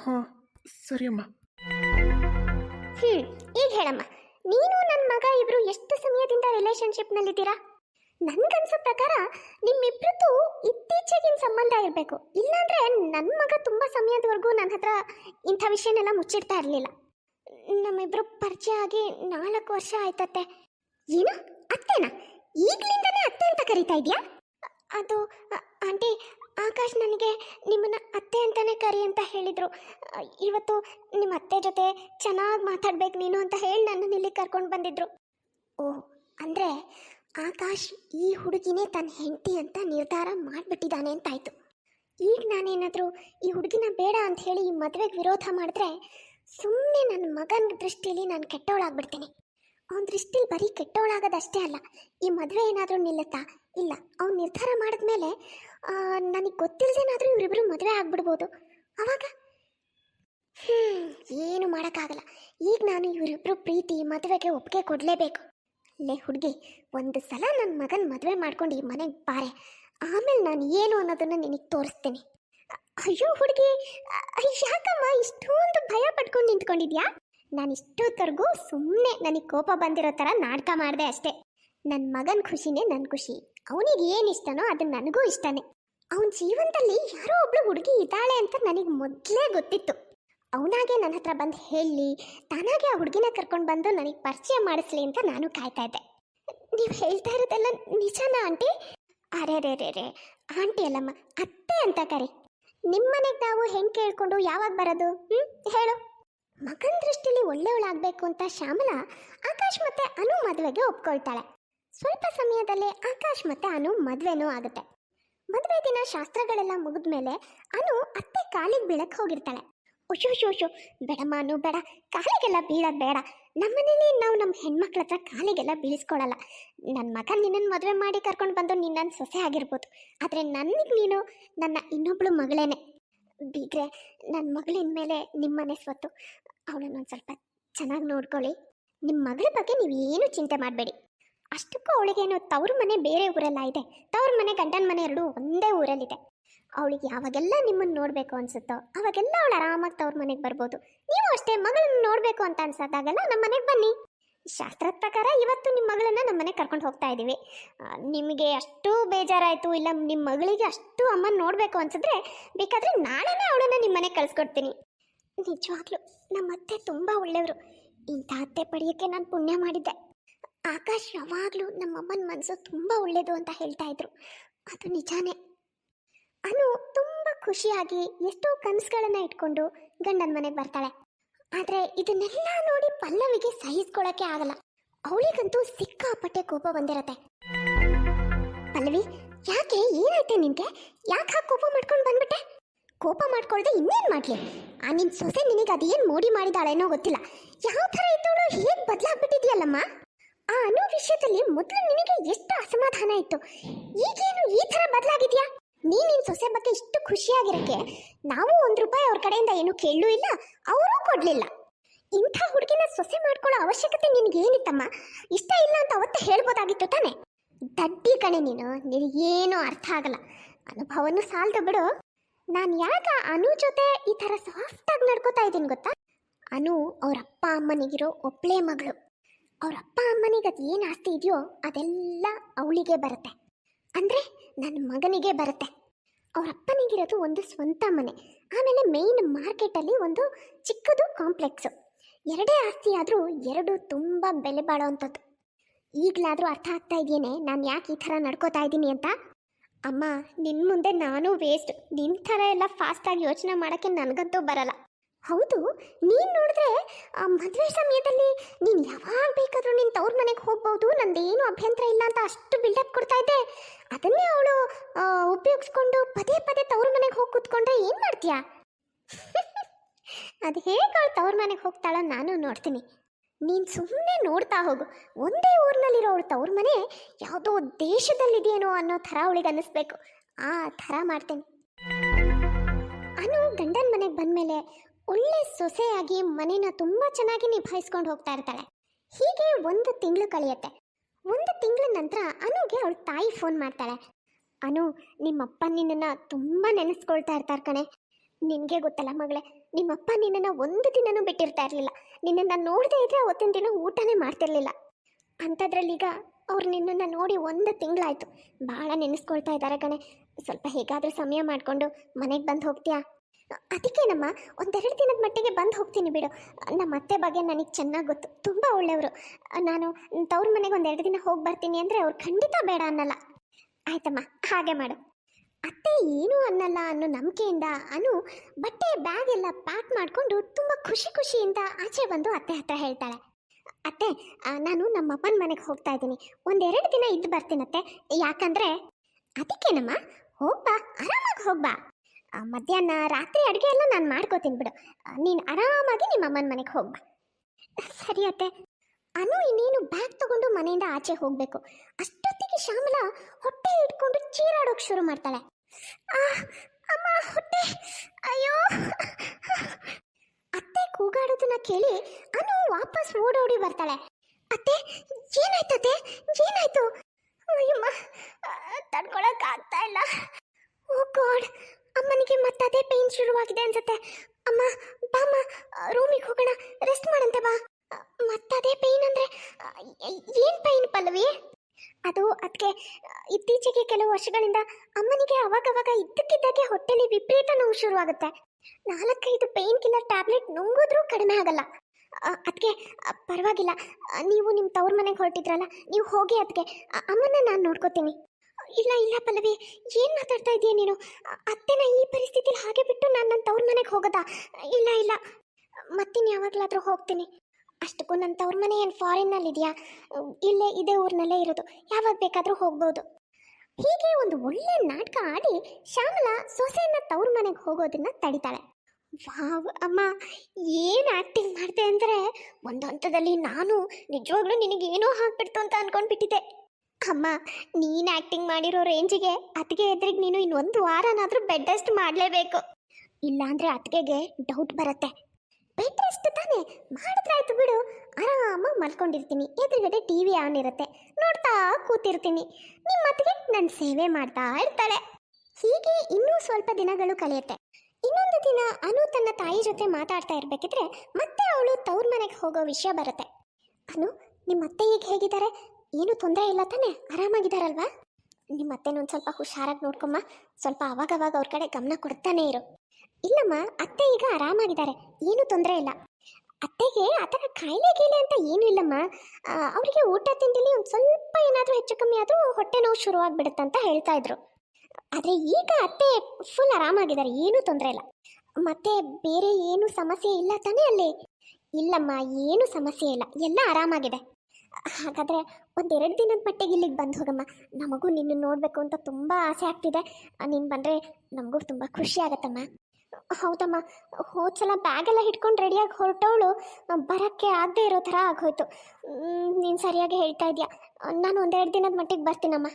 ಹಾಂ ಸರಿ ಅಮ್ಮ. ಹ್ಞೂ ಈಗ ಹೇಳಮ್ಮ. ನೀನು ನನ್ನ ಮಗ ಇಬ್ರು ಎಷ್ಟು ಸಮಯದಿಂದ ರಿಲೇಶನ್ಶಿಪ್ನಲ್ಲಿದ್ದೀರಾ ನನಗನ್ಸೋ ಪ್ರಕಾರ ನಿಮ್ಮಿಬ್ರದ್ದು ಇತ್ತೀಚೆಗಿನ ಸಂಬಂಧ ಇರಬೇಕು. ಇಲ್ಲಾಂದ್ರೆ ನನ್ನ ಮಗ ತುಂಬ ಸಮಯದವರೆಗೂ ನನ್ನ ಹತ್ರ ಇಂಥ ವಿಷಯನೆಲ್ಲ ಮುಚ್ಚಿಡ್ತಾ ಇರಲಿಲ್ಲ. ನಮ್ಮಿಬ್ರು ಪರಿಚಯ ಆಗಿ ನಾಲ್ಕು ವರ್ಷ ಆಯ್ತತ್ತೆ. ಏನು? ಅತ್ತೆನಾ? ಈಗಲಿಂದನೇ ಅತ್ತೆ ಅಂತ ಕರೀತಾ ಇದೆಯಾ? ಅದು, ಆಂಟಿ, ಆಕಾಶ್ ನನಗೆ ನಿಮ್ಮನ್ನ ಅತ್ತೆ ಅಂತಾನೆ ಕರಿ ಅಂತ ಹೇಳಿದ್ರು. ಇವತ್ತು ನಿಮ್ಮ ಅತ್ತೆ ಜೊತೆ ಚೆನ್ನಾಗಿ ಮಾತಾಡ್ಬೇಕು ನೀನು ಅಂತ ಹೇಳಿ ನನ್ನನ್ನು ಇಲ್ಲಿ ಕರ್ಕೊಂಡು ಬಂದಿದ್ರು. ಓ, ಅಂದರೆ ಆಕಾಶ್ ಈ ಹುಡುಗಿನೇ ತನ್ನ ಹೆಂಡತಿ ಅಂತ ನಿರ್ಧಾರ ಮಾಡಿಬಿಟ್ಟಿದ್ದಾನೆ ಅಂತಾಯ್ತು ಈಗ ನಾನೇನಾದರೂ ಈ ಹುಡುಗಿನ ಬೇಡ ಅಂತ ಹೇಳಿ ಈ ಮದುವೆಗೆ ವಿರೋಧ ಮಾಡಿದ್ರೆ ಸುಮ್ಮನೆ ನನ್ನ ಮಗನ ದೃಷ್ಟಿಲಿ ನಾನು ಕೆಟ್ಟವಳಾಗ್ಬಿಡ್ತೀನಿ. ಅವನ ದೃಷ್ಟಿಲಿ ಬರೀ ಕೆಟ್ಟವಳಾಗೋದಷ್ಟೇ ಅಲ್ಲ, ಈ ಮದುವೆ ಏನಾದರೂ ನಿಲ್ಲುತ್ತಾ? ಇಲ್ಲ, ಅವ್ನು ನಿರ್ಧಾರ ಮಾಡಿದ್ಮೇಲೆ ನನಗೆ ಗೊತ್ತಿಲ್ಲದೇನಾದರೂ ಇವರಿಬ್ಬರು ಮದುವೆ ಆಗ್ಬಿಡ್ಬೋದು. ಅವಾಗ? ಹ್ಞೂ ಏನು ಮಾಡೋಕ್ಕಾಗಲ್ಲ. ಈಗ ನಾನು ಇವರಿಬ್ಬರು ಪ್ರೀತಿ, ಮದುವೆಗೆ ಒಪ್ಪಿಗೆ ಕೊಡಲೇಬೇಕು. ಲೇ ಹುಡುಗಿ, ಒಂದು ಸಲ ನನ್ನ ಮಗನ ಮದುವೆ ಮಾಡ್ಕೊಂಡು ಈ ಮನೆಗೆ ಬಾರೆ. ಆಮೇಲೆ ನಾನು ಏನು ಅನ್ನೋದನ್ನು ನಿನಗೆ ತೋರಿಸ್ತೀನಿ. ಅಯ್ಯೋ ಹುಡುಗಿ ಯಾಕಮ್ಮ ಇಷ್ಟೊಂದು ಭಯ ಪಟ್ಕೊಂಡು ನಿಂತ್ಕೊಂಡಿದ್ಯಾ? ನಾನು ಇಷ್ಟೊತ್ತರೆಗೂ ಸುಮ್ಮನೆ ನನಗೆ ಕೋಪ ಬಂದಿರೋ ಥರ ನಾಟಕ ಮಾಡಿದೆ ಅಷ್ಟೇ. ನನ್ನ ಮಗನ ಖುಷಿನೇ ನನ್ನ ಖುಷಿ. ಅವನಿಗೆ ಏನು ಇಷ್ಟನೋ ಅದು ನನಗೂ ಇಷ್ಟನೇ. ಅವನ ಜೀವನದಲ್ಲಿ ಯಾರೋ ಒಬ್ಳು ಹುಡುಗಿ ಇದ್ದಾಳೆ ಅಂತ ನನಗೆ ಮೊದಲೇ ಗೊತ್ತಿತ್ತು. ಅವನಾಗೆ ನನ್ನ ಹತ್ರ ಬಂದು ಹೇಳಿ, ತಾನಾಗೆ ಆ ಹುಡುಗಿನ ಕರ್ಕೊಂಡು ಬಂದು ನನಗೆ ಪರಿಚಯ ಮಾಡಿಸ್ಲಿ ಅಂತ ನಾನು ಕಾಯ್ತಾ ಇದ್ದೆ. ನೀವು ಹೇಳ್ತಾ ಇರೋದೆಲ್ಲ ನಿಜನಾ ಆಂಟಿ? ಅರೆ ರೇ ರೇ ರೇ ಆಂಟಿ ಅಲ್ಲಮ್ಮ, ಅತ್ತೆ ಅಂತ ಕರಿ. ನಿಮ್ಮನೆಗೆ ನಾವು ಹೆಣ್ಣು ಕೇಳ್ಕೊಂಡು ಯಾವಾಗ ಬರೋದು? ಹ್ಞೂ ಹೇಳು. ಮಗನ ದೃಷ್ಟಿಲಿ ಒಳ್ಳೆಯವಳಾಗಬೇಕು ಅಂತ ಶ್ಯಾಮಲ ಆಕಾಶ್ ಮತ್ತೆ ಅನು ಮದುವೆಗೆ ಒಪ್ಕೊಳ್ತಾಳೆ. ಸ್ವಲ್ಪ ಸಮಯದಲ್ಲೇ ಆಕಾಶ್ ಮತ್ತೆ ಅನು ಮದುವೆನೂ ಆಗುತ್ತೆ. ಮದುವೆ ದಿನ ಶಾಸ್ತ್ರಗಳೆಲ್ಲ ಮುಗಿದ್ಮೇಲೆ ಅನು ಅತ್ತೆ ಕಾಲಿಗೆ ಬೀಳಕ್ಕೆ ಹೋಗಿರ್ತಾಳೆ. ಉಶು ಶು ಶು ಬೇಡಮ್ಮ ಅನು, ಬೇಡ. ಕಾಲಿಗೆಲ್ಲ ಬೀಳೋದು ಬೇಡ. ನಮ್ಮನೇಲಿ ನಾವು ನಮ್ಮ ಹೆಣ್ಮಕ್ಳ ಹತ್ರ ಕಾಲಿಗೆಲ್ಲ ಬೀಳಿಸ್ಕೊಳಲ್ಲ. ನನ್ನ ಮಗ ನಿನ್ನನ್ನು ಮದುವೆ ಮಾಡಿ ಕರ್ಕೊಂಡು ಬಂದು ನಿನ್ನನ್ನು ಸೊಸೆ ಆಗಿರ್ಬೋದು. ಆದರೆ ನನಗೆ ನೀನು ನನ್ನ ಇನ್ನೊಬ್ಳು ಮಗಳೇನೆ. ಬೀಗ್ರೆ ನನ್ನ ಮಗಳಿನ ಮೇಲೆ ನಿಮ್ಮನೆ ಸ್ವತ್ತು. ಅವಳನ್ನ ಒಂದು ಸ್ವಲ್ಪ ಚೆನ್ನಾಗಿ ನೋಡ್ಕೊಳ್ಳಿ. ನಿಮ್ಮ ಮಗಳ ಬಗ್ಗೆ ನೀವು ಚಿಂತೆ ಮಾಡಬೇಡಿ. ಅಷ್ಟಕ್ಕೂ ಅವಳಿಗೇನು ತವ್ರ ಮನೆ ಬೇರೆ ಊರಲ್ಲ ಇದೆ. ತವ್ರ ಮನೆ ಗಂಡನ ಮನೆ ಎರಡೂ ಒಂದೇ ಊರಲ್ಲಿದೆ. ಅವಳಿಗೆ ಯಾವಾಗೆಲ್ಲ ನಿಮ್ಮನ್ನು ನೋಡಬೇಕು ಅನ್ಸುತ್ತೋ ಅವಾಗೆಲ್ಲ ಅವಳು ಆರಾಮಾಗಿ ತವ್ರ ಮನೆಗೆ ಬರ್ಬೋದು. ನೀವು ಅಷ್ಟೇ ಮಗಳನ್ನ ನೋಡಬೇಕು ಅಂತ ಅನ್ಸದಾಗೆಲ್ಲ ನಮ್ಮ ಮನೆಗೆ ಬನ್ನಿ. ಶಾಸ್ತ್ರದ ಪ್ರಕಾರ ಇವತ್ತು ನಿಮ್ಮ ಮಗಳನ್ನ ನಮ್ಮ ಮನೆಗೆ ಕರ್ಕೊಂಡು ಹೋಗ್ತಾ ಇದ್ದೀವಿ ನಿಮಗೆ ಅಷ್ಟು ಬೇಜಾರಾಯಿತು, ಇಲ್ಲ ನಿಮ್ಮ ಮಗಳಿಗೆ ಅಷ್ಟು ಅಮ್ಮನ ನೋಡಬೇಕು ಅನ್ಸಿದ್ರೆ ಬೇಕಾದರೆ ನಾಳೆನೇ ಅವಳನ್ನು ನಿಮ್ಮ ಮನೆಗೆ ಕಳಿಸ್ಕೊಡ್ತೀನಿ. ನಿಜವಾಗ್ಲೂ ನಮ್ಮ ಅತ್ತೆ ತುಂಬ ಒಳ್ಳೆಯವರು. ಇಂಥ ಅತ್ತೆ ಪಡೆಯೋಕ್ಕೆ ನಾನು ಪುಣ್ಯ ಮಾಡಿದ್ದೆ. ಆಕಾಶ್ ಯಾವಾಗಲೂ ನಮ್ಮಮ್ಮನ ಮನಸ್ಸು ತುಂಬ ಒಳ್ಳೆಯದು ಅಂತ ಹೇಳ್ತಾ ಇದ್ರು. ಅದು ನಿಜಾನೇ. ಅನು ತುಂಬಾ ಖುಷಿಯಾಗಿ ಎಷ್ಟೋ ಕನಸುಗಳನ್ನ ಇಟ್ಕೊಂಡು ಗಂಡನ ಮನೆಗೆ ಬರ್ತಾಳೆ. ಆದ್ರೆ ಇದನ್ನೆಲ್ಲ ನೋಡಿ ಪಲ್ಲವಿಗೆ ಸಹಿಸ್ಕೊಳ್ಳೋಕ್ಕೆ ಆಗಲ್ಲ. ಅವಳಿಗಂತೂ ಸಿಕ್ಕಾಪಟ್ಟೆ ಕೋಪ ಬಂದಿರತ್ತೆ. ಪಲ್ಲವಿ, ಯಾಕೆ ಏನಾಯ್ತೆ ನಿನ್ಗೆ? ಯಾಕೆ ಹಾಗೆ ಕೋಪ ಮಾಡ್ಕೊಂಡು ಬಂದ್ಬಿಟ್ಟೆ? ಕೋಪ ಮಾಡ್ಕೊಳ್ದೆ ಇನ್ನೇನ್ ಮಾಡ್ಲಿ? ಆ ನಿನ್ ಸೊಸೆ ನಿನಗೆ ಅದೇನ್ ಮೋಡಿ ಮಾಡಿದಾಳೇನೋ ಗೊತ್ತಿಲ್ಲ. ಯಾವ ತರ ಇದ್ದವಳು ಹೇಗ್ ಬದಲಾಗ್ಬಿಟ್ಟಿದ್ಯಲ್ಲಮ್ಮ? ಆ ಅನು ವಿಷಯದಲ್ಲಿ ಮೊದಲು ನಿನಗೆ ಎಷ್ಟು ಅಸಮಾಧಾನ ಇತ್ತು. ಈಗೇನು ಈ ಥರ ಬದಲಾಗಿದ್ಯಾ? ನೀನ್ ನಿನ್ನ ಸೊಸೆ ಬಗ್ಗೆ ಇಷ್ಟು ಖುಷಿಯಾಗಿರೋಕ್ಕೆ ನಾವು ಒಂದು ರೂಪಾಯಿ ಅವ್ರ ಕಡೆಯಿಂದ ಏನು ಕೇಳಲೂ ಇಲ್ಲ, ಅವರೂ ಕೊಡಲಿಲ್ಲ. ಇಂಥ ಹುಡುಗಿನ ಸೊಸೆ ಮಾಡ್ಕೊಳ್ಳೋ ಅವಶ್ಯಕತೆ ನಿನಗೇನಿತ್ತಮ್ಮ? ಇಷ್ಟ ಇಲ್ಲ ಅಂತ ಅವತ್ತು ಹೇಳ್ಬೋದಾಗಿತ್ತು ತಾನೆ? ದಡ್ಡಿ ಕಣೆ ನೀನು, ನಿನಗೇನು ಅರ್ಥ ಆಗಲ್ಲ. ಅನುಭವನೂ ಸಾಲದು ಬಿಡು. ನಾನು ಯಾಕ ಅನು ಜೊತೆ ಈ ಥರ ಸಾಫ್ಟಾಗಿ ನಡ್ಕೋತಾ ಇದ್ದೀನಿ ಗೊತ್ತಾ? ಅನು ಅವ್ರ ಅಪ್ಪ ಅಮ್ಮನಿಗಿರೋ ಒಬ್ಳೇ ಮಗಳು. ಅವ್ರ ಅಪ್ಪ ಅಮ್ಮನಿಗೆ ಅದು ಏನು ಆಸ್ತಿ ಇದೆಯೋ ಅದೆಲ್ಲ ಅವಳಿಗೆ ಬರುತ್ತೆ. ಅಂದರೆ ನನ್ನ ಮಗನಿಗೆ ಬರುತ್ತೆ. ಅವ್ರ ಅಪ್ಪನಿಗಿರೋದು ಒಂದು ಸ್ವಂತ ಮನೆ. ಆಮೇಲೆ ಮೇಯ್ನ್ ಮಾರ್ಕೆಟಲ್ಲಿ ಒಂದು ಚಿಕ್ಕದು ಕಾಂಪ್ಲೆಕ್ಸು ಎರಡೇ ಆಸ್ತಿ ಆದರೂ ಎರಡು ತುಂಬ ಬೆಲೆ ಬಾಳೋವಂಥದ್ದು ಈಗಲಾದರೂ ಅರ್ಥ ಆಗ್ತಾ ಇದೆಯೇನೆ? ನಾನು ಯಾಕೆ ಈ ಥರ ನಡ್ಕೋತಾ ಇದ್ದೀನಿ ಅಂತ? ಅಮ್ಮ ನಿನ್ನ ಮುಂದೆ ನಾನು ವೇಸ್ಟ್ ನಿನ್ನ ಥರ ಎಲ್ಲ ಫಾಸ್ಟಾಗಿ ಯೋಚನೆ ಮಾಡೋಕ್ಕೆ ನನಗಂತೂ ಬರಲ್ಲ. ಹೌದು, ನೀನು ನೋಡಿದ್ರೆ ಮದುವೆ ಸಮಯದಲ್ಲಿ ನೀನು ಯಾವಾಗ ಬೇಕಾದರೂ ನಿನ್ನ ತವ್ರ ಮನೆಗೆ ಹೋಗ್ಬೋದು. ನಂದೇನು ಅಭ್ಯಂತರ ಇಲ್ಲ ಅಂತ ಅಷ್ಟು ಬಿಲ್ಡಪ್ ಕೊಡ್ತಾ ಇದ್ದೆ. ಅದನ್ನೇ ಅವಳು ಉಪಯೋಗಿಸ್ಕೊಂಡು ಪದೇ ಪದೇ ತವ್ರ ಮನೆಗೆ ಹೋಗಿ ಕೂತ್ಕೊಂಡ್ರೆ ಏನು ಮಾಡ್ತೀಯಾ? ಅದು ಹೇಗೆ ಅವಳು ತವ್ರ ಮನೆಗೆ ಹೋಗ್ತಾಳೋ ನಾನು ನೋಡ್ತೀನಿ. ನೀನು ಸುಮ್ಮನೆ ನೋಡ್ತಾ ಹೋಗು. ಒಂದೇ ಊರಿನಲ್ಲಿರೋ ಅವಳು ತವ್ರ ಮನೆ ಯಾವುದೋ ದೇಶದಲ್ಲಿದೆಯೇನೋ ಅನ್ನೋ ಥರ ಅವಳಿಗೆ ಅನ್ನಿಸ್ಬೇಕು. ಆ ಥರ ಮಾಡ್ತೇನೆ. ಅನು ಗಂಡನ ಮನೆಗೆ ಬಂದಮೇಲೆ ಒಳ್ಳೆ ಸೊಸೆಯಾಗಿ ಮನೇನ ತುಂಬ ಚೆನ್ನಾಗಿ ನಿಭಾಯಿಸ್ಕೊಂಡು ಹೋಗ್ತಾ ಇರ್ತಾಳೆ. ಹೀಗೆ ಒಂದು ತಿಂಗಳು ಕಳೆಯುತ್ತೆ. ಒಂದು ತಿಂಗಳ ನಂತರ ಅನುಗೆ ಅವಳ ತಾಯಿ ಫೋನ್ ಮಾಡ್ತಾಳೆ. ಅನು, ನಿಮ್ಮಪ್ಪ ನಿನ್ನನ್ನು ತುಂಬ ನೆನೆಸ್ಕೊಳ್ತಾ ಇರ್ತಾರೆ ಕಣೆ. ನಿನಗೆ ಗೊತ್ತಲ್ಲ ಮಗಳೇ, ನಿಮ್ಮಪ್ಪ ನಿನ್ನನ್ನು ಒಂದು ದಿನನೂ ಬಿಟ್ಟಿರ್ತಾ ಇರಲಿಲ್ಲ. ನಿನ್ನನ್ನು ನೋಡದೇ ಇದ್ರೆ ಅವತ್ತಿನ ದಿನ ಊಟನೇ ಮಾಡ್ತಿರ್ಲಿಲ್ಲ. ಅಂಥದ್ರಲ್ಲೀಗ ಅವ್ರು ನಿನ್ನನ್ನು ನೋಡಿ ಒಂದು ತಿಂಗಳಾಯಿತು. ಭಾಳ ನೆನೆಸ್ಕೊಳ್ತಾ ಇದ್ದಾರೆ ಕಣೆ. ಸ್ವಲ್ಪ ಹೇಗಾದರೂ ಸಮಯ ಮಾಡಿಕೊಂಡು ಮನೆಗೆ ಬಂದು ಹೋಗ್ತೀಯಾ? ಅದಕ್ಕೇನಮ್ಮ ಒಂದೆರಡು ದಿನದ ಮಟ್ಟಿಗೆ ಬಂದು ಹೋಗ್ತೀನಿ ಬಿಡು. ನಮ್ಮ ಅತ್ತೆ ಬಗ್ಗೆ ನನಗೆ ಚೆನ್ನಾಗಿ ಗೊತ್ತು. ತುಂಬ ಒಳ್ಳೆಯವರು. ನಾನು ತವ್ರ ಮನೆಗೆ ಒಂದೆರಡು ದಿನ ಹೋಗಿ ಬರ್ತೀನಿ ಅಂದರೆ ಅವ್ರು ಖಂಡಿತ ಬೇಡ ಅನ್ನಲ್ಲ. ಆಯ್ತಮ್ಮ, ಹಾಗೆ ಮಾಡು. ಅತ್ತೆ ಏನೂ ಅನ್ನಲ್ಲ ಅನ್ನೋ ನಂಬಿಕೆಯಿಂದ ಅನು ಬಟ್ಟೆ ಬ್ಯಾಗ್ ಎಲ್ಲ ಪ್ಯಾಕ್ ಮಾಡಿಕೊಂಡು ತುಂಬ ಖುಷಿ ಖುಷಿಯಿಂದ ಆಚೆ ಬಂದು ಅತ್ತೆ ಹತ್ರ ಹೇಳ್ತಾಳೆ. ಅತ್ತೆ ನಾನು ನಮ್ಮ ಅಪ್ಪನ ಮನೆಗೆ ಹೋಗ್ತಾ ಇದ್ದೀನಿ. ಒಂದೆರಡು ದಿನ ಇದ್ದು ಬರ್ತೀನತ್ತೆ. ಯಾಕಂದರೆ ಅದಕ್ಕೇನಮ್ಮ? ಹೋಗ್ಬಾ, ಆರಾಮಾಗಿ ಹೋಗ್ಬಾ. ಮಧ್ಯಾಹ್ನ ರಾತ್ರಿ ಅಡುಗೆ ಎಲ್ಲ ನಾನು ಮಾಡ್ಕೋತೀನಿ ಬಿಡು. ನೀನು ಆರಾಮಾಗಿ ನಿಮ್ಮ ಅಮ್ಮನ ಮನೆಗೆ ಹೋಗ್ಬಾ ಸರಿ ಅತ್ತೆ. ಅನು ಇನ್ನೇನು ಬ್ಯಾಗ್ ತಗೊಂಡು ಮನೆಯಿಂದ ಆಚೆ ಹೋಗಬೇಕು. ಅಷ್ಟೊತ್ತಿಗೆ ಶ್ಯಾಮಲ ಹೊಟ್ಟೆ ಇಟ್ಕೊಂಡು ಚೀರಾಡೋಕೆ ಶುರು ಮಾಡ್ತಾಳೆ. ಅಮ್ಮ, ಹೊಟ್ಟೆ. ಅಯ್ಯೋ. ಅತ್ತೆ ಕೂಗಾಡೋದನ್ನ ಕೇಳಿ ಅನು ವಾಪಸ್ ಓಡೋಡಿ ಬರ್ತಾಳೆ. ಅತ್ತೆ ಏನಾಯ್ತತ್ತೆ ಏನಾಯ್ತು? ಅಯ್ಯಮ್ಮ ತಡ್ಕೊಳಕ್ ಆಗ್ತಾ ಇಲ್ಲ. Oh god. ಅಮ್ಮನಿಗೆ ಮತ್ತದೇ ಪೇನ್ ಶುರುವಾಗಿದೆ ಅನ್ಸುತ್ತೆ. ಅಮ್ಮ, ಬಾಮ್ಮ ರೂಮಿಗೆ ಹೋಗೋಣ ರೆಸ್ಟ್ ಮಾಡಂತೆ ಬಾ. ಅದೇ ಪೇನ್ ಅಂದ್ರೆ ಏನ್ ಪೇನ್ ಪಲ್ಲವಿ ಅದು ಅದಕ್ಕೆ ಇತ್ತೀಚೆಗೆ ಕೆಲವು ವರ್ಷಗಳಿಂದ ಅಮ್ಮನಿಗೆ ಅವಾಗವಾಗ ಇದ್ದಕ್ಕಿದ್ದಾಗೆ ಹೊಟ್ಟೆಲಿ ವಿಪರೀತ ನೋವು ಶುರುವಾಗುತ್ತೆ. ನಾಲ್ಕೈದು ಪೇನ್ ಕಿಲ್ಲರ್ ಟ್ಯಾಬ್ಲೆಟ್ ನುಂಗಿದ್ರೂ ಕಡಿಮೆ ಆಗಲ್ಲ. ಅದಕ್ಕೆ ಪರವಾಗಿಲ್ಲ. ನೀವು ನಿಮ್ಮ ತವ್ರ ಮನೆಗೆ ಹೊರಟಿದ್ರಲ್ಲ, ನೀವು ಹೋಗಿ ಅದಕ್ಕೆ ಅಮ್ಮನ ನಾನು ನೋಡ್ಕೋತೀನಿ. ಇಲ್ಲ ಇಲ್ಲ ಪಲ್ಲವಿ, ಏನು ಮಾತಾಡ್ತಾ ಇದೀಯ ನೀನು? ಅತ್ತೆನ ಈ ಪರಿಸ್ಥಿತಿಲಿ ಹಾಗೆ ಬಿಟ್ಟು ನಾನು ನನ್ನ ತವ್ರ ಮನೆಗೆ ಹೋಗೋದಾ? ಇಲ್ಲ ಇಲ್ಲ. ಮತ್ತಿನ್ ಯಾವಾಗಲಾದರೂ ಹೋಗ್ತೀನಿ. ಅಷ್ಟಕ್ಕೂ ನನ್ನ ತವ್ರ ಮನೆ ಏನು ಫಾರಿನ್ನಲ್ಲಿ ಇದೆಯಾ ಇಲ್ಲೇ ಇದೇ ಊರಿನಲ್ಲೇ ಇರೋದು. ಯಾವಾಗ ಬೇಕಾದರೂ ಹೋಗ್ಬೋದು. ಹೀಗೆ ಒಂದು ಒಳ್ಳೆ ನಾಟಕ ಆಡಿ ಶ್ಯಾಮಲಾ ಸೊಸೆಯನ್ನ ತವ್ರ ಮನೆಗೆ ಹೋಗೋದನ್ನ ತಡಿತಾಳೆ. ವಾವ್ ಅಮ್ಮ, ಏನು ಆ್ಯಕ್ಟಿಂಗ್ ಮಾಡ್ತೇ ಅಂದರೆ ಒಂದು ಹಂತದಲ್ಲಿ ನಾನು ನಿಜವಾಗ್ಲೂ ನಿನಗೇನೋ ಹಾಕ್ಬಿಡ್ತು ಅಂತ ಅನ್ಕೊಂಡ್ಬಿಟ್ಟಿದ್ದೆ. ಅಮ್ಮ, ನೀನು ಆ್ಯಕ್ಟಿಂಗ್ ಮಾಡಿರೋ ರೇಂಜಿಗೆ ಅತ್ತಿಗೆ ಎದುರಿಗೆ ನೀನು ಇನ್ನೊಂದು ವಾರನಾದರೂ ಬೆಡ್ ರೆಸ್ಟ್ ಮಾಡಲೇಬೇಕು. ಇಲ್ಲಾಂದರೆ ಅತ್ತಿಗೆಗೆ ಡೌಟ್ ಬರುತ್ತೆ. ಬೆಡ್ ರೆಸ್ಟ್ ತಾನೇ? ಮಾಡಿದ್ರಾಯ್ತು ಬಿಡು. ಆರಾಮಾಗಿ ಮಲ್ಕೊಂಡಿರ್ತೀನಿ. ಎದುರುಗಡೆ ಟಿ ವಿ ಆನ್ ಇರುತ್ತೆ. ನೋಡ್ತಾ ಕೂತಿರ್ತೀನಿ. ನಿಮ್ಮ ಅತ್ತಿಗೆ ನನ್ನ ಸೇವೆ ಮಾಡ್ತಾ ಇರ್ತಾಳೆ. ಹೀಗೆ ಇನ್ನೂ ಸ್ವಲ್ಪ ದಿನಗಳು ಕಳೆಯುತ್ತೆ. ಇನ್ನೊಂದು ದಿನ ಅನು ತನ್ನ ತಾಯಿ ಜೊತೆ ಮಾತಾಡ್ತಾ ಇರ್ಬೇಕಿದ್ರೆ ಮತ್ತೆ ಅವಳು ತವ್ರ ಮನೆಗೆ ಹೋಗೋ ವಿಷಯ ಬರುತ್ತೆ. ಅನು ನಿಮ್ಮ ಅತ್ತೆ ಈಗ ಹೇಗಿದ್ದಾರೆ? ಏನು ತೊಂದರೆ ಇಲ್ಲ ತಾನೆ? ಆರಾಮಾಗಿದ್ದಾರಲ್ವಾ? ನಿಮ್ಮ ಅತ್ತೆನೊಂದು ಸ್ವಲ್ಪ ಹುಷಾರಾಗಿ ನೋಡ್ಕೊಮ್ಮ ಸ್ವಲ್ಪ ಅವಾಗವಾಗ ಅವ್ರ ಕಡೆ ಗಮನ ಕೊಡ್ತಾನೆ ಇರು. ಇಲ್ಲಮ್ಮ, ಅತ್ತೆ ಈಗ ಆರಾಮಾಗಿದ್ದಾರೆ. ಏನು ತೊಂದರೆ ಇಲ್ಲ. ಅತ್ತೆಗೆ ಆತರ ಕಾಯಿಲೆ ಗೀಲೆ ಅಂತ ಏನೂ ಇಲ್ಲಮ್ಮ. ಅವರಿಗೆ ಊಟ ತಿಂಡಿಲಿ ಒಂದು ಸ್ವಲ್ಪ ಏನಾದರೂ ಹೆಚ್ಚು ಕಮ್ಮಿ ಆದರೂ ಹೊಟ್ಟೆ ನೋವು ಶುರುವಾಗ್ಬಿಡುತ್ತೆ ಅಂತ ಹೇಳ್ತಾ ಇದ್ರು. ಆದರೆ ಈಗ ಅತ್ತೆ ಫುಲ್ ಆರಾಮಾಗಿದ್ದಾರೆ. ಏನೂ ತೊಂದರೆ ಇಲ್ಲ. ಮತ್ತೆ ಬೇರೆ ಏನು ಸಮಸ್ಯೆ ಇಲ್ಲ ತಾನೇ ಅಲ್ಲಿ? ಇಲ್ಲಮ್ಮ, ಏನು ಸಮಸ್ಯೆ ಇಲ್ಲ. ಎಲ್ಲ ಆರಾಮಾಗಿದೆ. ಹಾಗಾದರೆ ಒಂದೆರಡು ದಿನದ ಮಟ್ಟಿಗೆ ಇಲ್ಲಿಗೆ ಬಂದು ಹೋಗಮ್ಮ. ನಮಗೂ ನಿನ್ನ ನೋಡಬೇಕು ಅಂತ ತುಂಬ ಆಸೆ ಆಗ್ತಿದೆ. ನೀನು ಬಂದರೆ ನಮಗೂ ತುಂಬ ಖುಷಿ ಆಗತ್ತಮ್ಮ. ಹೌದಮ್ಮ. ಹೋದ ಸಲ ಬ್ಯಾಗೆಲ್ಲ ಹಿಡ್ಕೊಂಡು ರೆಡಿಯಾಗಿ ಹೊರಟವಳು, ಬರೋಕ್ಕೆ ಆಗದೆ ಇರೋ ಥರ ಆಗೋಯ್ತು. ನೀನು ಸರಿಯಾಗಿ ಹೇಳ್ತಾ ಇದೆಯಾ? ನಾನು ಒಂದೆರಡು ದಿನದ ಮಟ್ಟಿಗೆ ಬರ್ತೀನಮ್ಮ.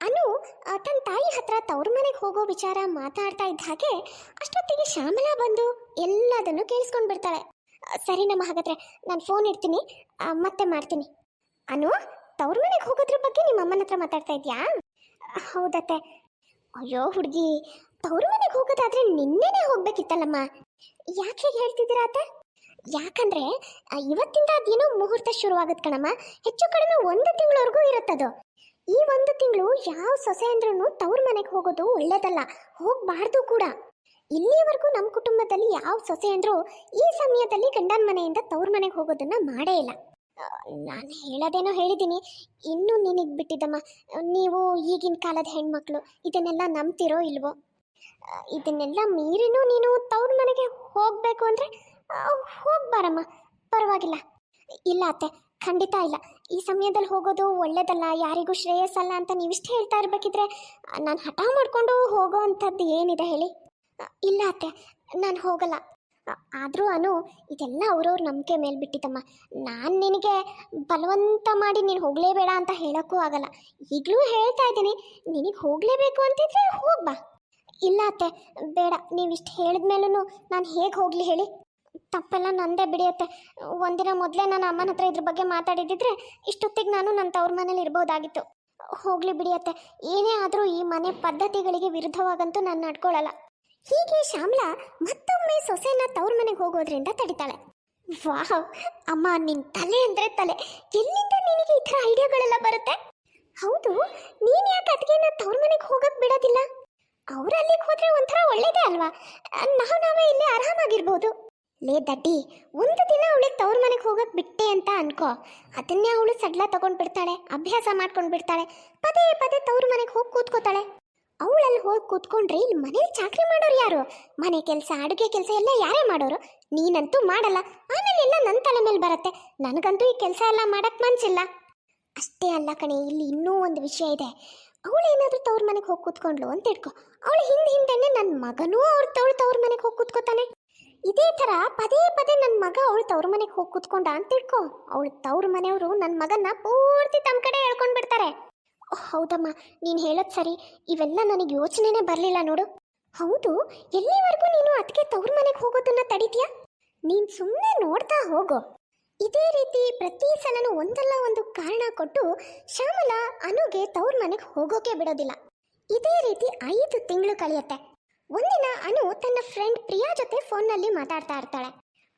ಅನು ತನ್ನ ತಾಯಿ ಹತ್ರ ತವ್ರ ಮನೆಗೆ ಹೋಗೋ ವಿಚಾರ ಮಾತಾಡ್ತಾ ಇದ್ದ ಹಾಗೆ ಅಷ್ಟೊತ್ತಿಗೆ ಶ್ಯಾಮಲಾ ಬಂದು ಎಲ್ಲದನ್ನು ಕೇಳಿಸ್ಕೊಂಡು ಬಿಡ್ತಾಳೆ. ಸರಿನಮ್ಮ ಹಾಗಾದ್ರೆ, ನಾನು ಫೋನ್ ಇಡ್ತೀನಿ. ಮತ್ತೆ ಮಾಡ್ತೀನಿ. ಅನು ತವ್ರ ಮನೆಗೆ ಹೋಗೋದ್ರ ಬಗ್ಗೆ ನಿಮ್ಮ ಅಮ್ಮನ ಹತ್ರ ಮಾತಾಡ್ತಾ ಇದ್ಯಾ? ಹೌದತ್ತೆ. ಅಯ್ಯೋ ಹುಡುಗಿ ತವ್ರ ಮನೆಗೆ ಹೋಗೋದಾದ್ರೆ ನಿನ್ನೆನೇ ಹೋಗ್ಬೇಕಿತ್ತಲ್ಲಮ್ಮ. ಯಾಕೆ ಹೇಳ್ತಿದ್ದೀರಾ ಅತ್ತೆ? ಯಾಕಂದ್ರೆ ಇವತ್ತಿಂದ ಅದೇನೋ ಮುಹೂರ್ತ ಶುರುವಾಗುತ್ತೆ ಕಣಮ್ಮ. ಹೆಚ್ಚು ಕಡಿಮೆ ಒಂದು ತಿಂಗಳವರೆಗೂ ಇರುತ್ತದು. ಈ ಒಂದು ತಿಂಗಳು ಯಾವ ಸೊಸೆ ಅಂದ್ರೂ ತವ್ರ ಮನೆಗೆ ಹೋಗೋದು ಒಳ್ಳೇದಲ್ಲ, ಹೋಗ್ಬಾರ್ದು ಕೂಡ. ಇಲ್ಲಿಯವರೆಗೂ ನಮ್ಮ ಕುಟುಂಬದಲ್ಲಿ ಯಾವ ಸೊಸೆ ಅಂದ್ರೂ ಈ ಸಮಯದಲ್ಲಿ ಗಂಡನ ಮನೆಯಿಂದ ತವ್ರ ಮನೆಗೆ ಹೋಗೋದನ್ನ ಮಾಡೇ ಇಲ್ಲ. ನಾನು ಹೇಳೋದೇನೋ ಹೇಳಿದ್ದೀನಿ. ಇನ್ನೂ ನಿನಗೆ ಬಿಟ್ಟಿದ್ದಮ್ಮ. ನೀವು ಈಗಿನ ಕಾಲದ ಹೆಣ್ಮಕ್ಳು, ಇದನ್ನೆಲ್ಲ ನಂಬ್ತಿರೋ ಇಲ್ವೋ? ಇದನ್ನೆಲ್ಲ ಮೀರಿನೂ ನೀನು ತವ್ರ ಮನೆಗೆ ಹೋಗಬೇಕು ಅಂದರೆ ಹೋಗ್ಬಾರಮ್ಮ. ಪರವಾಗಿಲ್ಲ. ಇಲ್ಲ ಅತ್ತೆ, ಖಂಡಿತ ಇಲ್ಲ. ಈ ಸಮಯದಲ್ಲಿ ಹೋಗೋದು ಒಳ್ಳೇದಲ್ಲ, ಯಾರಿಗೂ ಶ್ರೇಯಸ್ಸಲ್ಲ ಅಂತ ನೀವಿಷ್ಟೇ ಹೇಳ್ತಾ ಇರಬೇಕಿದ್ರೆ, ನಾನು ಹಠ ಮಾಡಿಕೊಂಡು ಹೋಗೋ ಅಂಥದ್ದು ಏನಿದೆ ಹೇಳಿ? ಇಲ್ಲ ಅತ್ತೆ, ನಾನು ಹೋಗಲ್ಲ. ಆದರೂ ಅನು ಇದೆಲ್ಲ ಅವ್ರವ್ರ ನಂಬಿಕೆ ಮೇಲೆ ಬಿಟ್ಟಿತಮ್ಮ ನಾನು ನಿನಗೆ ಬಲವಂತ ಮಾಡಿ ನೀನು ಹೋಗಲೇಬೇಡ ಅಂತ ಹೇಳೋಕ್ಕೂ ಆಗಲ್ಲ. ಈಗಲೂ ಹೇಳ್ತಾ ಇದ್ದೀನಿ, ನಿನಗೆ ಹೋಗಲೇಬೇಕು ಅಂತಿದ್ರೆ ಹೋಗ್ಬಾ ಇಲ್ಲ ಅತ್ತೆ, ಬೇಡ ನೀವಿಷ್ಟು ಹೇಳಿದ್ಮೇಲೂ ನಾನು ಹೇಗೆ ಹೋಗಲಿ ಹೇಳಿ? ತಪ್ಪೆಲ್ಲ ನಂದೇ ಬಿಡಿಯತ್ತೆ ಒಂದಿನ ಮೊದಲೇ ನನ್ನ ಅಮ್ಮನ ಹತ್ರ ಇದ್ರ ಬಗ್ಗೆ ಮಾತಾಡಿದ್ದಿದ್ರೆ ಇಷ್ಟೊತ್ತಿಗೆ ನಾನು ನನ್ನ ತವ್ರ ಮನೇಲಿ ಇರ್ಬೋದಾಗಿತ್ತು. ಹೋಗ್ಲಿ ಬಿಡಿಯತ್ತೆ ಏನೇ ಆದರೂ ಈ ಮನೆ ಪದ್ಧತಿಗಳಿಗೆ ವಿರುದ್ಧವಾಗಂತೂ ನಾನು ನಡ್ಕೊಳ್ಳಲ್ಲ ಹೀಗೆ ಶ್ಯಾಮ್ಲಾ ಮತ್ತೊಮ್ಮೆ ಸೊಸೆನ ತವ್ರ ಮನೆಗೆ ಹೋಗೋದ್ರಿಂದ ತಡಿತಾಳೆ. ವಾಹ್, ಅಮ್ಮ, ನಿನ್ ತಲೆ ಅಂದ್ರೆ ತಲೆ. ಎಲ್ಲಿಂದ ನಿನಗೆ ಈ ಥರ ಐಡಿಯಾಗಳೆಲ್ಲ ಬರುತ್ತೆ? ಹೌದು, ನೀನ್ ಯಾಕೆ ಅದಕ್ಕೆನ ತವ್ರ ಮನೆಗೆ ಹೋಗಕ್ ಬಿಡೋದಿಲ್ಲ? ಅವ್ರ ಅಲ್ಲಿಗೆ ಹೋದ್ರೆ ಒಂಥರ ಒಳ್ಳೇದೇ ಅಲ್ವಾ? ನಾವು ನಾವೇ ಇಲ್ಲಿ ಆರಾಮಾಗಿರ್ಬೋದು. ಲೇ ದಡ್ಡಿ, ಒಂದು ದಿನ ಅವಳಿಗೆ ತವ್ರ ಮನೆಗೆ ಹೋಗಕ್ ಬಿಟ್ಟೆ ಅಂತ ಅನ್ಕೋ. ಅದನ್ನೇ ಅವಳು ಸಡ್ಲ ತಗೊಂಡ್ಬಿಡ್ತಾಳೆ, ಅಭ್ಯಾಸ ಮಾಡ್ಕೊಂಡ್ಬಿಡ್ತಾಳೆ. ಪದೇ ಪದೇ ತವ್ರ ಮನೆಗೆ ಹೋಗಿ ಕೂತ್ಕೋತಾಳೆ. ಅವಳಲ್ಲಿ ಹೋಗಿ ಕೂತ್ಕೊಂಡ್ರೆ ಇಲ್ಲಿ ಮನೇಲಿ ಚಾಕ್ರಿ ಮಾಡೋರು ಯಾರು? ಮನೆ ಕೆಲಸ, ಅಡುಗೆ ಕೆಲಸ ಎಲ್ಲ ಯಾರೇ ಮಾಡೋರು? ನೀನಂತೂ ಮಾಡಲ್ಲ. ಆಮೇಲೆ ಎಲ್ಲ ನನ್ನ ತಲೆ ಮೇಲೆ ಬರುತ್ತೆ. ನನಗಂತೂ ಈ ಕೆಲಸ ಎಲ್ಲ ಮಾಡಕ್ ಮನ್ಸಿಲ್ಲ. ಅಷ್ಟೇ ಅಲ್ಲ ಕಣೆ, ಇಲ್ಲಿ ಇನ್ನೂ ಒಂದು ವಿಷಯ ಇದೆ. ಅವಳೇನಾದ್ರೂ ತವ್ರ ಮನೆಗೆ ಹೋಗಿ ಕೂತ್ಕೊಂಡ್ಲು ಅಂತ ಇಟ್ಕೊ. ಅವಳು ಹಿಂದೆ ಹಿಂದೆನೆ ನನ್ನ ಮಗನೂ ಅವ್ರ ತವಳು ತವ್ರ ಮನೆಗೆ ಹೋಗಿ ಕೂತ್ಕೋತಾನೆ. ಇದೇ ಥರ ಪದೇ ಪದೇ ನನ್ನ ಮಗ ಅವಳು ತವ್ರ ಮನೆಗೆ ಹೋಗಿ ಕೂತ್ಕೊಂಡ ಅಂತ ಇಟ್ಕೊ. ಅವಳು ತವ್ರ ಮನೆಯವರು ನನ್ನ ಮಗನ ಪೂರ್ತಿ ತಮ್ಮ ಕಡೆ ಹೇಳ್ಕೊಂಡು ಬಿಡ್ತಾರೆ ಹೌದಮ್ಮ. ನೀನು ಹೇಳೋದು ಸರಿ. ಇವೆಲ್ಲ ನನಗೆ ಯೋಚನೆನೇ ಬರಲಿಲ್ಲ ನೋಡು. ಹೌದು, ಎಲ್ಲಿವರೆಗೂ ನೀನು ಅದಕ್ಕೆ ತವ್ರ ಮನೆಗೆ ಹೋಗೋದನ್ನ ತಡಿತೀಯಾ? ನೀನು ಸುಮ್ಮನೆ ನೋಡ್ತಾ ಹೋಗೋ. ಇದೇ ರೀತಿ ಪ್ರತಿ ಸಲನೂ ಒಂದಲ್ಲ ಒಂದು ಕಾರಣ ಕೊಟ್ಟು ಶ್ಯಾಮಲ ಅನುಗೆ ತವ್ರ ಮನೆಗೆ ಹೋಗೋಕೆ ಬಿಡೋದಿಲ್ಲ. ಇದೇ ರೀತಿ ಐದು ತಿಂಗಳು ಕಳೆಯುತ್ತೆ. ಒಂದಿನ ಅನು ತನ್ನ ಫ್ರೆಂಡ್ ಪ್ರಿಯಾ ಜೊತೆ ಫೋನ್ನಲ್ಲಿ ಮಾತಾಡ್ತಾ ಇರ್ತಾಳೆ.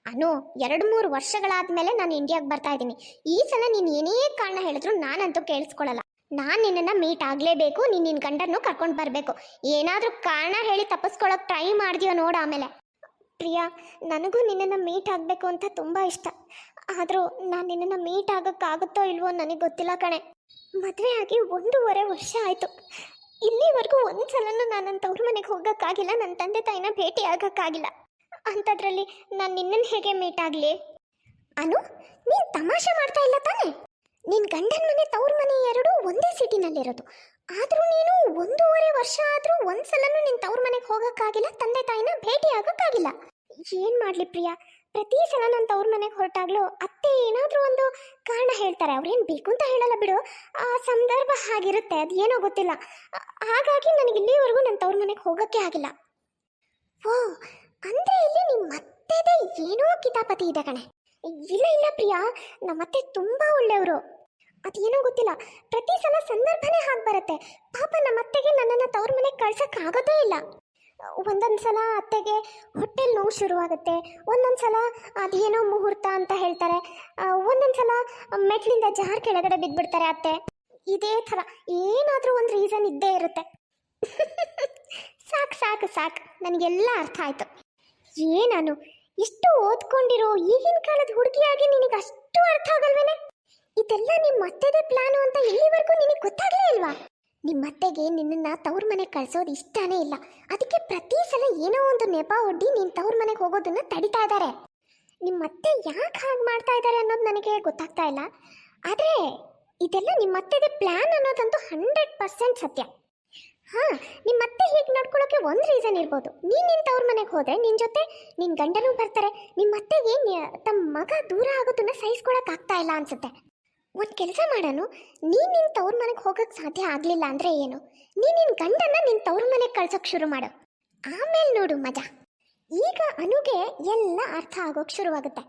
ಅನು, ಎರಡು ಮೂರು ವರ್ಷಗಳಾದ್ಮೇಲೆ ನಾನು ಇಂಡಿಯಾಗೆ ಬರ್ತಾ ಇದ್ದೀನಿ. ಈ ಸಲ ನೀನು ಏನೇ ಕಾರಣ ಹೇಳಿದ್ರು ನಾನಂತೂ ಕೇಳಿಸ್ಕೊಳ್ಳಲ್ಲ. ನಾನು ನಿನ್ನನ್ನು ಮೀಟ್ ಆಗಲೇಬೇಕು, ನೀನು ನಿನ್ನ ಗಂಡನ್ನು ಕರ್ಕೊಂಡು ಬರಬೇಕು. ಏನಾದರೂ ಕಾರಣ ಹೇಳಿ ತಪ್ಪಿಸ್ಕೊಳ್ಳೋಕೆ ಟ್ರೈ ಮಾಡಿದ್ಯೋ ನೋಡು ಆಮೇಲೆ. ಪ್ರಿಯಾ, ನನಗೂ ನಿನ್ನನ್ನು ಮೀಟ್ ಆಗಬೇಕು ಅಂತ ತುಂಬ ಇಷ್ಟ. ಆದರೂ ನಾನು ನಿನ್ನನ್ನು ಮೀಟ್ ಆಗೋಕ್ಕಾಗುತ್ತೋ ಇಲ್ವೋ ನನಗೆ ಗೊತ್ತಿಲ್ಲ ಕಣೆ. ಮದುವೆ ಆಗಿ ಒಂದೂವರೆ ವರ್ಷ ಆಯಿತು. ಇಲ್ಲಿವರೆಗೂ ಒಂದು ಸಲನೂ ನಾನು ನನ್ನ ತವ್ರ ಮನೆಗೆ ಹೋಗೋಕ್ಕಾಗಿಲ್ಲ ನನ್ನ ತಂದೆ ತಾಯಿನ ಭೇಟಿ ಆಗೋಕ್ಕಾಗಿಲ್ಲ. ಅಂಥದ್ರಲ್ಲಿ ನಾನು ನಿನ್ನನ್ನು ಹೇಗೆ ಮೀಟ್ ಆಗಲಿ? ಅನು, ನೀನು ತಮಾಷೆ ಮಾಡ್ತಾ ಇಲ್ಲ ತಾನೇ? ನಿನ್ನ ಗಂಡನ ಮನೆ, ತವ್ರ ಮನೆ ಎರಡು ಒಂದೇ ಸಿಟಿನಲ್ಲಿರೋದು. ಆದರೂ ನೀನು ಒಂದೂವರೆ ವರ್ಷ ಆದರೂ ಒಂದು ಸಲನೂ ನಿನ್ನ ತವ್ರ ಮನೆಗೆ ಹೋಗೋಕ್ಕಾಗಿಲ್ಲ, ತಂದೆ ತಾಯಿನ ಭೇಟಿ ಆಗೋಕ್ಕಾಗಿಲ್ಲ. ಏನು ಮಾಡಲಿ ಪ್ರಿಯಾ? ಪ್ರತಿ ಸಲ ನನ್ನ ತವ್ರ ಮನೆಗೆ ಹೊರಟಾಗ್ಲೂ ಅತ್ತೆ ಏನಾದರೂ ಒಂದು ಕಾರಣ ಹೇಳ್ತಾರೆ. ಅವ್ರೇನು ಬೇಕು ಅಂತ ಹೇಳಲ್ಲ ಬಿಡು. ಆ ಸಂದರ್ಭ ಹಾಗಿರುತ್ತೆ ಅದು ಏನೋ ಗೊತ್ತಿಲ್ಲ. ಹಾಗಾಗಿ ನನಗೆ ಇಲ್ಲಿವರೆಗೂ ನನ್ನ ತವ್ರ ಮನೆಗೆ ಹೋಗೋಕ್ಕೆ ಆಗಿಲ್ಲ. ಓ ಅಂದರೆ ಇಲ್ಲಿ ನಿಮ್ಮ ಮತ್ತೆದೇ ಏನೋ ಕಿತಾಪತಿ ಇದೆ ಕಣೆ. ಇಲ್ಲ ಇಲ್ಲ ಪ್ರಿಯಾ. ನಮ್ಮತ್ತೆ ತುಂಬಾ ಒಳ್ಳೆಯವರು. ಅದೇನೋ ಗೊತ್ತಿಲ್ಲ. ಪ್ರತಿ ಸಲ ಸಂದರ್ಭನೆ ಹಾಗೆ ಬರುತ್ತೆ. ಪಾಪ ನಮ್ಮತ್ತೆಗೆ ನನ್ನನ್ನು ತವ್ರ ಮನೆಗೆ ಆಗೋದೇ ಇಲ್ಲ. ಒಂದೊಂದು ಸಲ ಅತ್ತೆಗೆ ಹೊಟ್ಟೆಲಿ ನೋವು ಶುರುವಾಗುತ್ತೆ. ಒಂದೊಂದು ಸಲ ಅದೇನೋ ಮುಹೂರ್ತ ಅಂತ ಹೇಳ್ತಾರೆ. ಒಂದೊಂದು ಸಲ ಮೆಟ್ಲಿಂದ ಜಾರ್ ಕೆಳಗಡೆ ಬಿದ್ದುಬಿಡ್ತಾರೆ ಅತ್ತೆ. ಇದೇ ಥರ. ಏನಾದರೂ ಒಂದು ರೀಸನ್ ಇದ್ದೇ ಇರುತ್ತೆ. ಸಾಕು ಸಾಕು ಸಾಕು. ನನಗೆಲ್ಲ ಅರ್ಥ ಆಯ್ತು. ಏನಾನು ಇಷ್ಟು ಓದ್ಕೊಂಡಿರೋ ಈಗಿನ ಕಾಲದ ಹುಡುಗಿಯಾಗಿ ನಿನಗೆ ಅಷ್ಟು ಅರ್ಥ ಆಗಲ್ವೇನೆ? ಇದೆಲ್ಲ ನಿಮ್ಮ ಅತ್ತೆದೇ ಪ್ಲಾನು ಅಂತ ಇಲ್ಲಿವರೆಗೂ ನಿನಗೆ ಗೊತ್ತಾಗ್ಲೇ ಇಲ್ವಾ? ನಿಮ್ಮ ಅತ್ತೆಗೆ ನಿನ್ನನ್ನ ತವ್ರ ಮನೆಗೆ ಕಳ್ಸೋದು ಇಷ್ಟನೇ ಇಲ್ಲ. ಅದಕ್ಕೆ ಪ್ರತಿ ಸಲ ಏನೋ ಒಂದು ನೆಪ ಒಡ್ಡಿ ನೀನು ತವ್ರ ಮನೆಗೆ ಹೋಗೋದನ್ನ ತಡಿತಾ ಇದ್ದಾರೆ ನಿಮ್ಮ ಅತ್ತೆ ಯಾಕೆ ಹಾಗೆ ಮಾಡ್ತಾ ಇದ್ದಾರೆ ಅನ್ನೋದು ನನಗೆ ಗೊತ್ತಾಗ್ತಾ ಇಲ್ಲ. ಆದರೆ, ಇದೆಲ್ಲ ನಿಮ್ಮ ಅತ್ತೆದೇ ಪ್ಲಾನ್ ಅನ್ನೋದಂತೂ ಹಂಡ್ರೆಡ್ ಪರ್ಸೆಂಟ್ ಸತ್ಯ. ಹಾ ನಿಮ್ಮ ಮತ್ತೆ ಹೀಗೆ ನಡ್ಕೊಳ್ಳೋಕೆ ಒಂದು ರೀಸನ್ ಇರ್ಬೋದು. ನೀನು ನಿನ್ನ ತವ್ರ ಮನೆಗೆ ಹೋದರೆ ನಿನ್ನ ಜೊತೆ ನಿನ್ನ ಗಂಡನೂ ಬರ್ತಾರೆ. ನಿಮ್ಮ ಅತ್ತೆಗೆ ತಮ್ಮ ಮಗ ದೂರ ಆಗೋದನ್ನ ಸಹಿಸ್ಕೊಳಕ್ ಆಗ್ತಾ ಇಲ್ಲ ಅನ್ಸುತ್ತೆ. ಒಂದು ಕೆಲಸ ಮಾಡೋನು, ನೀನು ನಿನ್ನ ತವ್ರ ಮನೆಗೆ ಹೋಗಕ್ಕೆ ಸಾಧ್ಯ ಆಗಲಿಲ್ಲ ಅಂದರೆ ಏನು? ನೀನು ನಿನ್ನ ಗಂಡನ ನಿನ್ನ ತವ್ರ ಮನೆಗೆ ಕಳ್ಸೋಕೆ ಶುರು ಮಾಡು. ಆಮೇಲೆ ನೋಡು ಮಜಾ. ಈಗ ಅನುಗೆ ಎಲ್ಲ ಅರ್ಥ ಆಗೋಕೆ ಶುರುವಾಗುತ್ತೆ.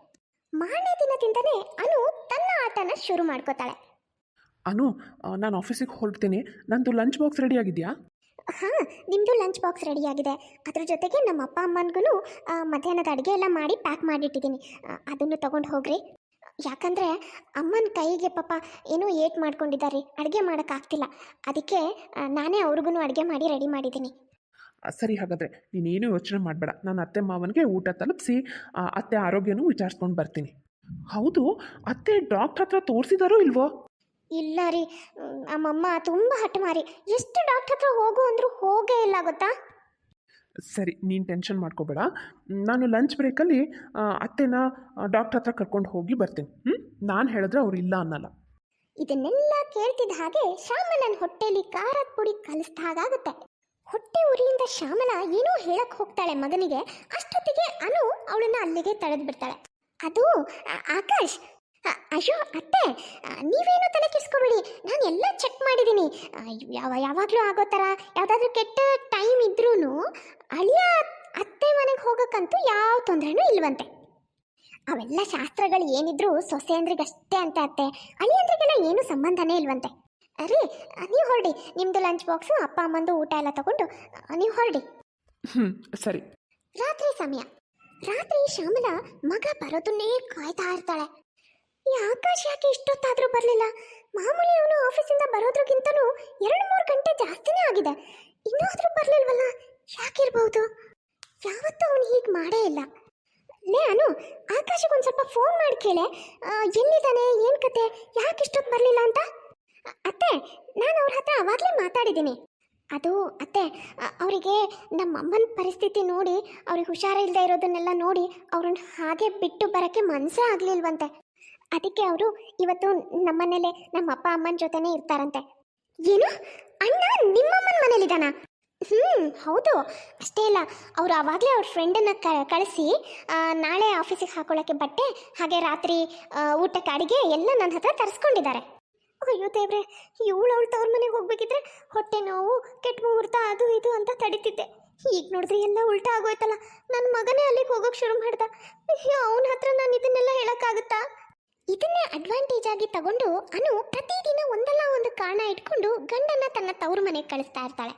ಮಾರನೇ ದಿನದಿಂದನೇ ಅನು ತನ್ನ ಆಟನ ಶುರು ಮಾಡ್ಕೋತಾಳೆ. ಅನು ನಾನು ಆಫೀಸಿಗೆ ಹೊರಡ್ತೀನಿ. ನಂದು ಲಂಚ್ ಬಾಕ್ಸ್ ರೆಡಿ ಆಗಿದೆಯಾ? ಹಾಂ ನಿಮ್ಮದು ಲಂಚ್ ಬಾಕ್ಸ್ ರೆಡಿ ಆಗಿದೆ. ಅದ್ರ ಜೊತೆಗೆ ನಮ್ಮ ಅಪ್ಪ ಅಮ್ಮನಿಗೂ ಮಧ್ಯಾಹ್ನದ ಅಡುಗೆ ಎಲ್ಲ ಮಾಡಿ ಪ್ಯಾಕ್ ಮಾಡಿಟ್ಟಿದ್ದೀನಿ. ಅದನ್ನು ತೊಗೊಂಡು ಹೋಗ್ರಿ. ಯಾಕಂದರೆ ಅಮ್ಮನ ಕೈಗೆ ಪಾಪ ಏನೋ ಏಟ್ ಮಾಡ್ಕೊಂಡಿದ್ದಾರೆ. ಅಡುಗೆ ಮಾಡೋಕ್ಕಾಗ್ತಿಲ್ಲ. ಅದಕ್ಕೆ ನಾನೇ ಅವ್ರಿಗೂ ಅಡುಗೆ ಮಾಡಿ ರೆಡಿ ಮಾಡಿದ್ದೀನಿ. ಸರಿ ಹಾಗಾದರೆ ನೀನೇನು ಯೋಚನೆ ಮಾಡಬೇಡ. ನಾನು ಅತ್ತೆ ಮಾವನಿಗೆ ಊಟ ತಲುಪಿಸಿ ಅತ್ತೆ ಆರೋಗ್ಯನೂ ವಿಚಾರಿಸ್ಕೊಂಡು ಬರ್ತೀನಿ. ಹೌದು ಅತ್ತೆ ಡಾಕ್ಟ್ರ್ ಹತ್ರ ತೋರಿಸಿದಾರೋ ಇಲ್ವೋ? ಇಲ್ಲ ರೀ. ನಮ್ಮಮ್ಮ ತುಂಬ ಹಠಮಾರಿ ಎಷ್ಟು ಡಾಕ್ಟರ್ ಹತ್ರ ಹೋಗು ಅಂದರೂ ಹೋಗೇ ಇಲ್ಲ ಗೊತ್ತಾ? ಸರಿ ನೀನು ಟೆನ್ಷನ್ ಮಾಡ್ಕೋಬೇಡ. ನಾನು ಲಂಚ್ ಬ್ರೇಕಲ್ಲಿ ಅತ್ತೆನ ಡಾಕ್ಟ್ರ್ ಹತ್ರ ಕರ್ಕೊಂಡು ಹೋಗಿ ಬರ್ತೀನಿ. ಹ್ಞೂ ನಾನು ಹೇಳಿದ್ರೆ ಅವ್ರು ಇಲ್ಲ ಅನ್ನಲ್ಲ. ಇದನ್ನೆಲ್ಲ ಕೇಳ್ತಿದ್ದ ಹಾಗೆ ಶ್ಯಾಮಲನ ಹೊಟ್ಟೆಲಿ ಖಾರದ ಪುಡಿ ಕಲಿಸ್ದ ಹಾಗಾಗುತ್ತೆ. ಹೊಟ್ಟೆ ಉರಿಯಿಂದ ಶ್ಯಾಮಲ ಏನೋ ಹೇಳಕ್ ಹೋಗ್ತಾಳೆ ಮಗನಿಗೆ. ಅಷ್ಟೊತ್ತಿಗೆ ಅನು ಅವಳನ್ನ ಅಲ್ಲಿಗೆ ತಡೆದು ಬಿಡ್ತಾಳೆ. ಅದು ಆಕಾಶ್ ಅಯ್ಯೋ ಅತ್ತೆ ನೀವೇನು ತಲೆ ಕೆಡಿಸ್ಕೊಬೇಡಿ ನಾನು ಎಲ್ಲ ಚೆಕ್ ಮಾಡಿದ್ದೀನಿ. ಯಾವ ಯಾವಾಗಲೂ ಆಗೋ ಥರ ಯಾವುದಾದ್ರೂ ಕೆಟ್ಟ ಟೈಮ್ ಇದ್ರೂ ಅಳಿಯ ಅತ್ತೆ ಮನೆಗೆ ಹೋಗೋಕ್ಕಂತೂ ಯಾವ ತೊಂದರೆನೂ ಇಲ್ವಂತೆ. ಅವೆಲ್ಲ ಶಾಸ್ತ್ರಗಳು ಏನಿದ್ರು ಸೊಸೆ ಅಂದ್ರಿಗಷ್ಟೇ ಅಂತ ಅತ್ತೆ. ಅಳಿಯಂದ್ರಿಗೆಲ್ಲ ಏನು ಸಂಬಂಧನೇ ಇಲ್ವಂತೆ. ಅರೆ ನೀವು ಹೊರಡಿ. ನಿಮ್ಮದು ಲಂಚ್ ಬಾಕ್ಸು ಅಪ್ಪ ಅಮ್ಮಂದು ಊಟ ಎಲ್ಲ ತಗೊಂಡು ನೀವು ಹೊರಡಿ. ಹ್ಞೂ ಸರಿ. ರಾತ್ರಿ ಸಮಯ. ರಾತ್ರಿ ಶ್ಯಾಮಲ ಮಗ ಬರೋದನ್ನೇ ಕಾಯ್ತಾ ಇರ್ತಾಳೆ. ಈ ಆಕಾಶ್ ಯಾಕೆ ಇಷ್ಟೊತ್ತಾದರೂ ಬರಲಿಲ್ಲ? ಮಾಮೂಲಿ ಅವನು ಆಫೀಸಿಂದ ಬರೋದ್ರಕ್ಕಿಂತನೂ ಎರಡು ಮೂರು ಗಂಟೆ ಜಾಸ್ತಿನೇ ಆಗಿದೆ. ಇನ್ನಾದರೂ ಬರಲಿಲ್ವಲ್ಲ? ಯಾಕಿರ್ಬೋದು? ಯಾವತ್ತೂ ಅವನು ಹೀಗೆ ಮಾಡೇ ಇಲ್ಲ. ಲೇ ಅನು ಆಕಾಶಕ್ಕೆ ಒಂದು ಸ್ವಲ್ಪ ಫೋನ್ ಮಾಡಿ ಕೇಳೆ. ಎಲ್ಲಿದ್ದಾನೆ? ಏನು ಕತೆ? ಯಾಕೆ ಇಷ್ಟೊತ್ತು ಬರಲಿಲ್ಲ ಅಂತ? ಅತ್ತೆ, ನಾನು ಅವ್ರ ಹತ್ರ ಅವಾಗಲೇ ಮಾತಾಡಿದ್ದೀನಿ. ಅದು, ಅತ್ತೆ ಅವರಿಗೆ ನಮ್ಮ ಅಮ್ಮನ ಪರಿಸ್ಥಿತಿ ನೋಡಿ, ಅವ್ರಿಗೆ ಹುಷಾರಿಲ್ಲದೆ ಇರೋದನ್ನೆಲ್ಲ ನೋಡಿ, ಅವ್ರನ್ನ ಹಾಗೆ ಬಿಟ್ಟು ಬರೋಕ್ಕೆ ಮನಸ್ಸೇ ಆಗಲಿಲ್ವಂತೆ. ಅದಕ್ಕೆ ಅವರು ಇವತ್ತು ನಮ್ಮನೇಲೆ ನಮ್ಮ ಅಪ್ಪ ಅಮ್ಮನ ಜೊತೆನೇ ಇರ್ತಾರಂತೆ. ಏನು? ಅಣ್ಣ ನಿಮ್ಮಮ್ಮನ ಮನೇಲಿದ್ದಾನ ಹ್ಞೂ ಹೌದು. ಅಷ್ಟೇ ಇಲ್ಲ ಅವರು ಆವಾಗಲೇ ಅವ್ರ ಫ್ರೆಂಡನ್ನು ಕ, ಕಳಿಸಿ ನಾಳೆ ಆಫೀಸಿಗೆ ಹಾಕೊಳ್ಳೋಕ್ಕೆ ಬಟ್ಟೆ, ಹಾಗೆ ರಾತ್ರಿ ಊಟಕ್ಕೆ ಅಡಿಗೆ ಎಲ್ಲ ನನ್ನ ಹತ್ರ ತರಿಸ್ಕೊಂಡಿದ್ದಾರೆ. ಅಯ್ಯೋ ದೇವ್ರೆ, ಇವಳು ಅವಳು ತವ್ರ ಮನೆಗೆ ಹೋಗ್ಬೇಕಿದ್ರೆ ಹೊಟ್ಟೆ ನೋವು, ಕೆಟ್ಟ ಮುಹೂರ್ತ ಅದು ಇದು ಅಂತ ತಡಿತಿದ್ದೆ. ಈಗ ನೋಡಿದ್ರೆ ಎಲ್ಲ ಉಲ್ಟಾ ಆಗೋಯ್ತಲ್ಲ. ನನ್ನ ಮಗನೇ ಅಲ್ಲಿಗೆ ಹೋಗೋಕೆ ಶುರು ಮಾಡ್ದ. ಅವನ ಹತ್ರ ನಾನು ಇದನ್ನೆಲ್ಲ ಹೇಳೋಕ್ಕಾಗುತ್ತಾ? ಇದನ್ನೇ ಅಡ್ವಾಂಟೇಜ್ ಆಗಿ ತಗೊಂಡು ಅನು ಪ್ರತಿದಿನ ಒಂದಲ್ಲ ಒಂದು ಕಾರಣ ಇಟ್ಕೊಂಡು ಗಂಡನ ತನ್ನ ತವರು ಮನೆಗೆ ಕಳಿಸ್ತಾ ಇರ್ತಾಳೆ.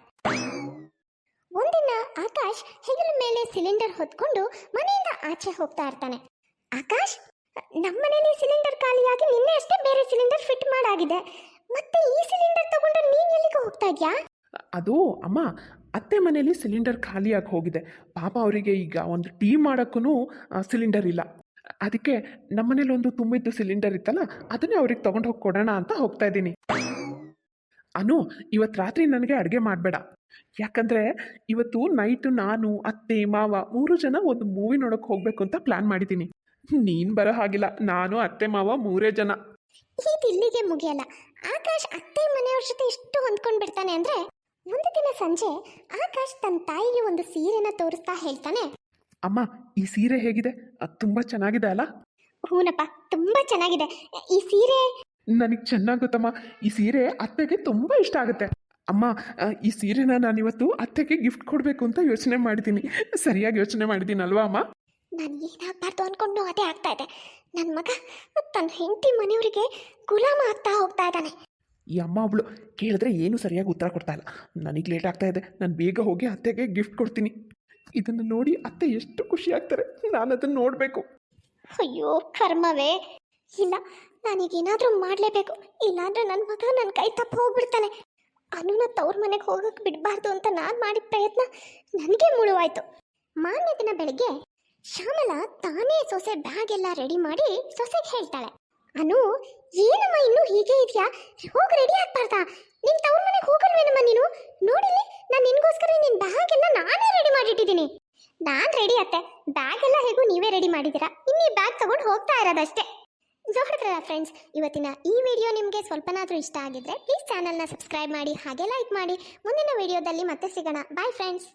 ಒಂದಿನ ಆಕಾಶ್ ಹೆಗಲ ಮೇಲೆ ಸಿಲಿಂಡರ್ ಹೊತ್ಕೊಂಡು ಮನೆಯಿಂದ ಆಚೆ ಹೋಗ್ತಾ ಇರ್ತಾನೆ. ಆಕಾಶ್ ನಮ್ಮನೇಲಿ ಸಿಲಿಂಡರ್ ಖಾಲಿಯಾಗಿ ನಿನ್ನೆ ಅಷ್ಟೇ ಬೇರೆ ಸಿಲಿಂಡರ್ ಫಿಟ್ ಮಾಡಾಗಿದೆ. ಮತ್ತೆ ಈ ಸಿಲಿಂಡರ್ ತಗೊಂಡು ನೀನ್ ಎಲ್ಲಿಗೆ ಹೋಗ್ತಾ ಇದ್ಯಾ? ಅದು ಅಮ್ಮ, ಅತ್ತೆ ಮನೇಲಿ ಸಿಲಿಂಡರ್ ಖಾಲಿಯಾಗಿ ಹೋಗಿದೆ. ಪಾಪ ಅವರಿಗೆ ಈಗ ಒಂದು ಟೀ ಮಾಡೋಕ್ಕೂ ಸಿಲಿಂಡರ್ ಇಲ್ಲ. ಅದಕ್ಕೆ ನಮ್ಮನೇಲಿ ಒಂದು ತುಂಬಿದ್ದು ಸಿಲಿಂಡರ್ ಇತ್ತಲ್ಲ, ಅದನ್ನೇ ಅವ್ರಿಗೆ ತೊಗೊಂಡು ಹೋಗಿ ಕೊಡೋಣ ಅಂತ ಹೋಗ್ತಾ ಇದ್ದೀನಿ. ಅನು ಇವತ್ತು ರಾತ್ರಿ ನನಗೆ ಅಡುಗೆ ಮಾಡಬೇಡ. ಯಾಕಂದರೆ ಇವತ್ತು ನೈಟು ನಾನು, ಅತ್ತೆ, ಮಾವ ಮೂರು ಜನ ಒಂದು ಮೂವಿ ನೋಡೋಕೆ ಹೋಗಬೇಕು ಅಂತ ಪ್ಲ್ಯಾನ್ ಮಾಡಿದ್ದೀನಿ. ನೀನು ಬರೋ ಹಾಗಿಲ್ಲ, ನಾನು, ಅತ್ತೆ, ಮಾವ ಮೂರೇ ಜನ. ಇಲ್ಲಿಗೆ ಮುಗಿಯಲ್ಲ. ಆಕಾಶ್ ಅತ್ತೆ ಮನೆಯವ್ರ ಜೊತೆ ಎಷ್ಟು ಹೊಂದ್ಕೊಂಡು ಬಿಡ್ತಾನೆ ಅಂದ್ರೆ, ಒಂದು ದಿನ ಸಂಜೆ ಆಕಾಶ್ ತನ್ನ ತಾಯಿಗೆ ಒಂದು ಸೀರೆನ ತೋರಿಸ್ತಾ ಹೇಳ್ತಾನೆ. ಅಮ್ಮ ಈ ಸೀರೆ ಹೇಗಿದೆ? ಅದು ತುಂಬ ಚೆನ್ನಾಗಿದೆ ಅಲ್ಲ? ಹೂನಪ್ಪ ತುಂಬಾ ಚೆನ್ನಾಗಿದೆ. ಈ ಸೀರೆ? ನನಗೆ ಚೆನ್ನಾಗಿ ಗೊತ್ತಮ್ಮ. ಈ ಸೀರೆ ಅತ್ತೆಗೆ ತುಂಬ ಇಷ್ಟ ಆಗುತ್ತೆ. ಅಮ್ಮ ಆ, ಈ ಸೀರೆನ ನಾನು ಇವತ್ತು ಅತ್ತೆಗೆ ಗಿಫ್ಟ್ ಕೊಡಬೇಕು ಅಂತ ಯೋಚನೆ ಮಾಡಿದ್ದೀನಿ ಸರಿಯಾಗಿ ಯೋಚನೆ ಮಾಡಿದ್ದೀನಿ ಅಲ್ವಾ ಅಮ್ಮ? ನಾನು ಏನಾಗಬಾರ್ದು ಅನ್ಕೊಂಡು ಅದೇ ಆಗ್ತಾ ಇದೆ. ನನ್ನ ಮಗ ತನ್ನ ಹೆಂಡತಿ ಮನೆಯವರಿಗೆ ಗುಲಾಮ ಆಗ್ತಾ ಹೋಗ್ತಾ ಇದ್ದಾನೆ. ಈ ಅಮ್ಮ ಅವಳು ಕೇಳಿದ್ರೆ ಏನು ಸರಿಯಾಗಿ ಉತ್ತರ ಕೊಡ್ತಾ ಇಲ್ಲ. ನನಗೆ ಲೇಟ್ ಆಗ್ತಾ ಇದೆ. ನಾನು ಬೇಗ ಹೋಗಿ ಅತ್ತೆಗೆ ಗಿಫ್ಟ್ ಕೊಡ್ತೀನಿ. ಇದನ್ನು ನೋಡಿ ಅತ್ತೆ ಎಷ್ಟು ಖುಷಿ ಆಗ್ತಾರೆ. ನಾನು ಅದನ್ನು ನೋಡಬೇಕು. ಅಯ್ಯೋ, ಕರ್ಮವೇ. ಇಲ್ಲ ನಾನೀಗೇನಾದರೂ ಮಾಡಲೇಬೇಕು. ಇಲ್ಲಾಂದ್ರೆ ನನ್ನ ಮಗ ನನ್ನ ಕೈ ತಪ್ಪು ಹೋಗ್ಬಿಡ್ತಾನೆ. ಅನುನ ತವ್ರ ಮನೆಗೆ ಹೋಗಕ್ಕೆ ಬಿಡಬಾರ್ದು ಅಂತ ನಾನು ಮಾಡಿದ ಪ್ರಯತ್ನ ನನಗೆ ಮುಳುವಾಯ್ತು. ಮಾನ್ಯ ದಿನ ಬೆಳಿಗ್ಗೆ ಶ್ಯಾಮಲ ತಾನೇ ಸೊಸೆ ಬ್ಯಾಗ್ ಎಲ್ಲ ರೆಡಿ ಮಾಡಿ ಸೊಸೆಗೆ ಹೇಳ್ತಾಳೆ. ಅನು, ಏನಮ್ಮ, ಇನ್ನೂ ಹೀಗೆ ಇದೆಯಾ? ಹೋಗಿ ರೆಡಿ ಆಗ್ಬಾರ್ದಾ? ನಿನ್ ತವ್ರ ಮನೆಗೆ ಹೋಗಲ್ವೇನಮ್ಮ ನೀನು? ನೋಡಿಲಿ ನಾನು ನಿನ್ಗೋಸ್ಕರ ನಿನ್ ಬ್ಯಾಗ್ ಎಲ್ಲ ನಾನೇ ರೆಡಿ ಮಾಡಿಟ್ಟಿದ್ದೀನಿ. ನಾನ್ ರೆಡಿ ಅತ್ತೆ. ಬ್ಯಾಗ್ ಎಲ್ಲ ಹೇಗೂ ನೀವೇ ರೆಡಿ ಮಾಡಿದ್ದೀರಾ. ಇನ್ನೀ ಬ್ಯಾಗ್ ತಗೊಂಡು ಹೋಗ್ತಾ ಇರೋದಷ್ಟೇ. ನೋಡಿದ್ರಲ್ಲ ಫ್ರೆಂಡ್ಸ್ ಇವತ್ತಿನ ಈ ವಿಡಿಯೋ ನಿಮಗೆ ಸ್ವಲ್ಪನಾದರೂ ಇಷ್ಟ ಆಗಿದ್ರೆ ಪ್ಲೀಸ್ ಚಾನಲ್ನ ಸಬ್ಸ್ಕ್ರೈಬ್ ಮಾಡಿ, ಹಾಗೆ ಲೈಕ್ ಮಾಡಿ. ಮುಂದಿನ ವಿಡಿಯೋದಲ್ಲಿ ಮತ್ತೆ ಸಿಗೋಣ. Bye friends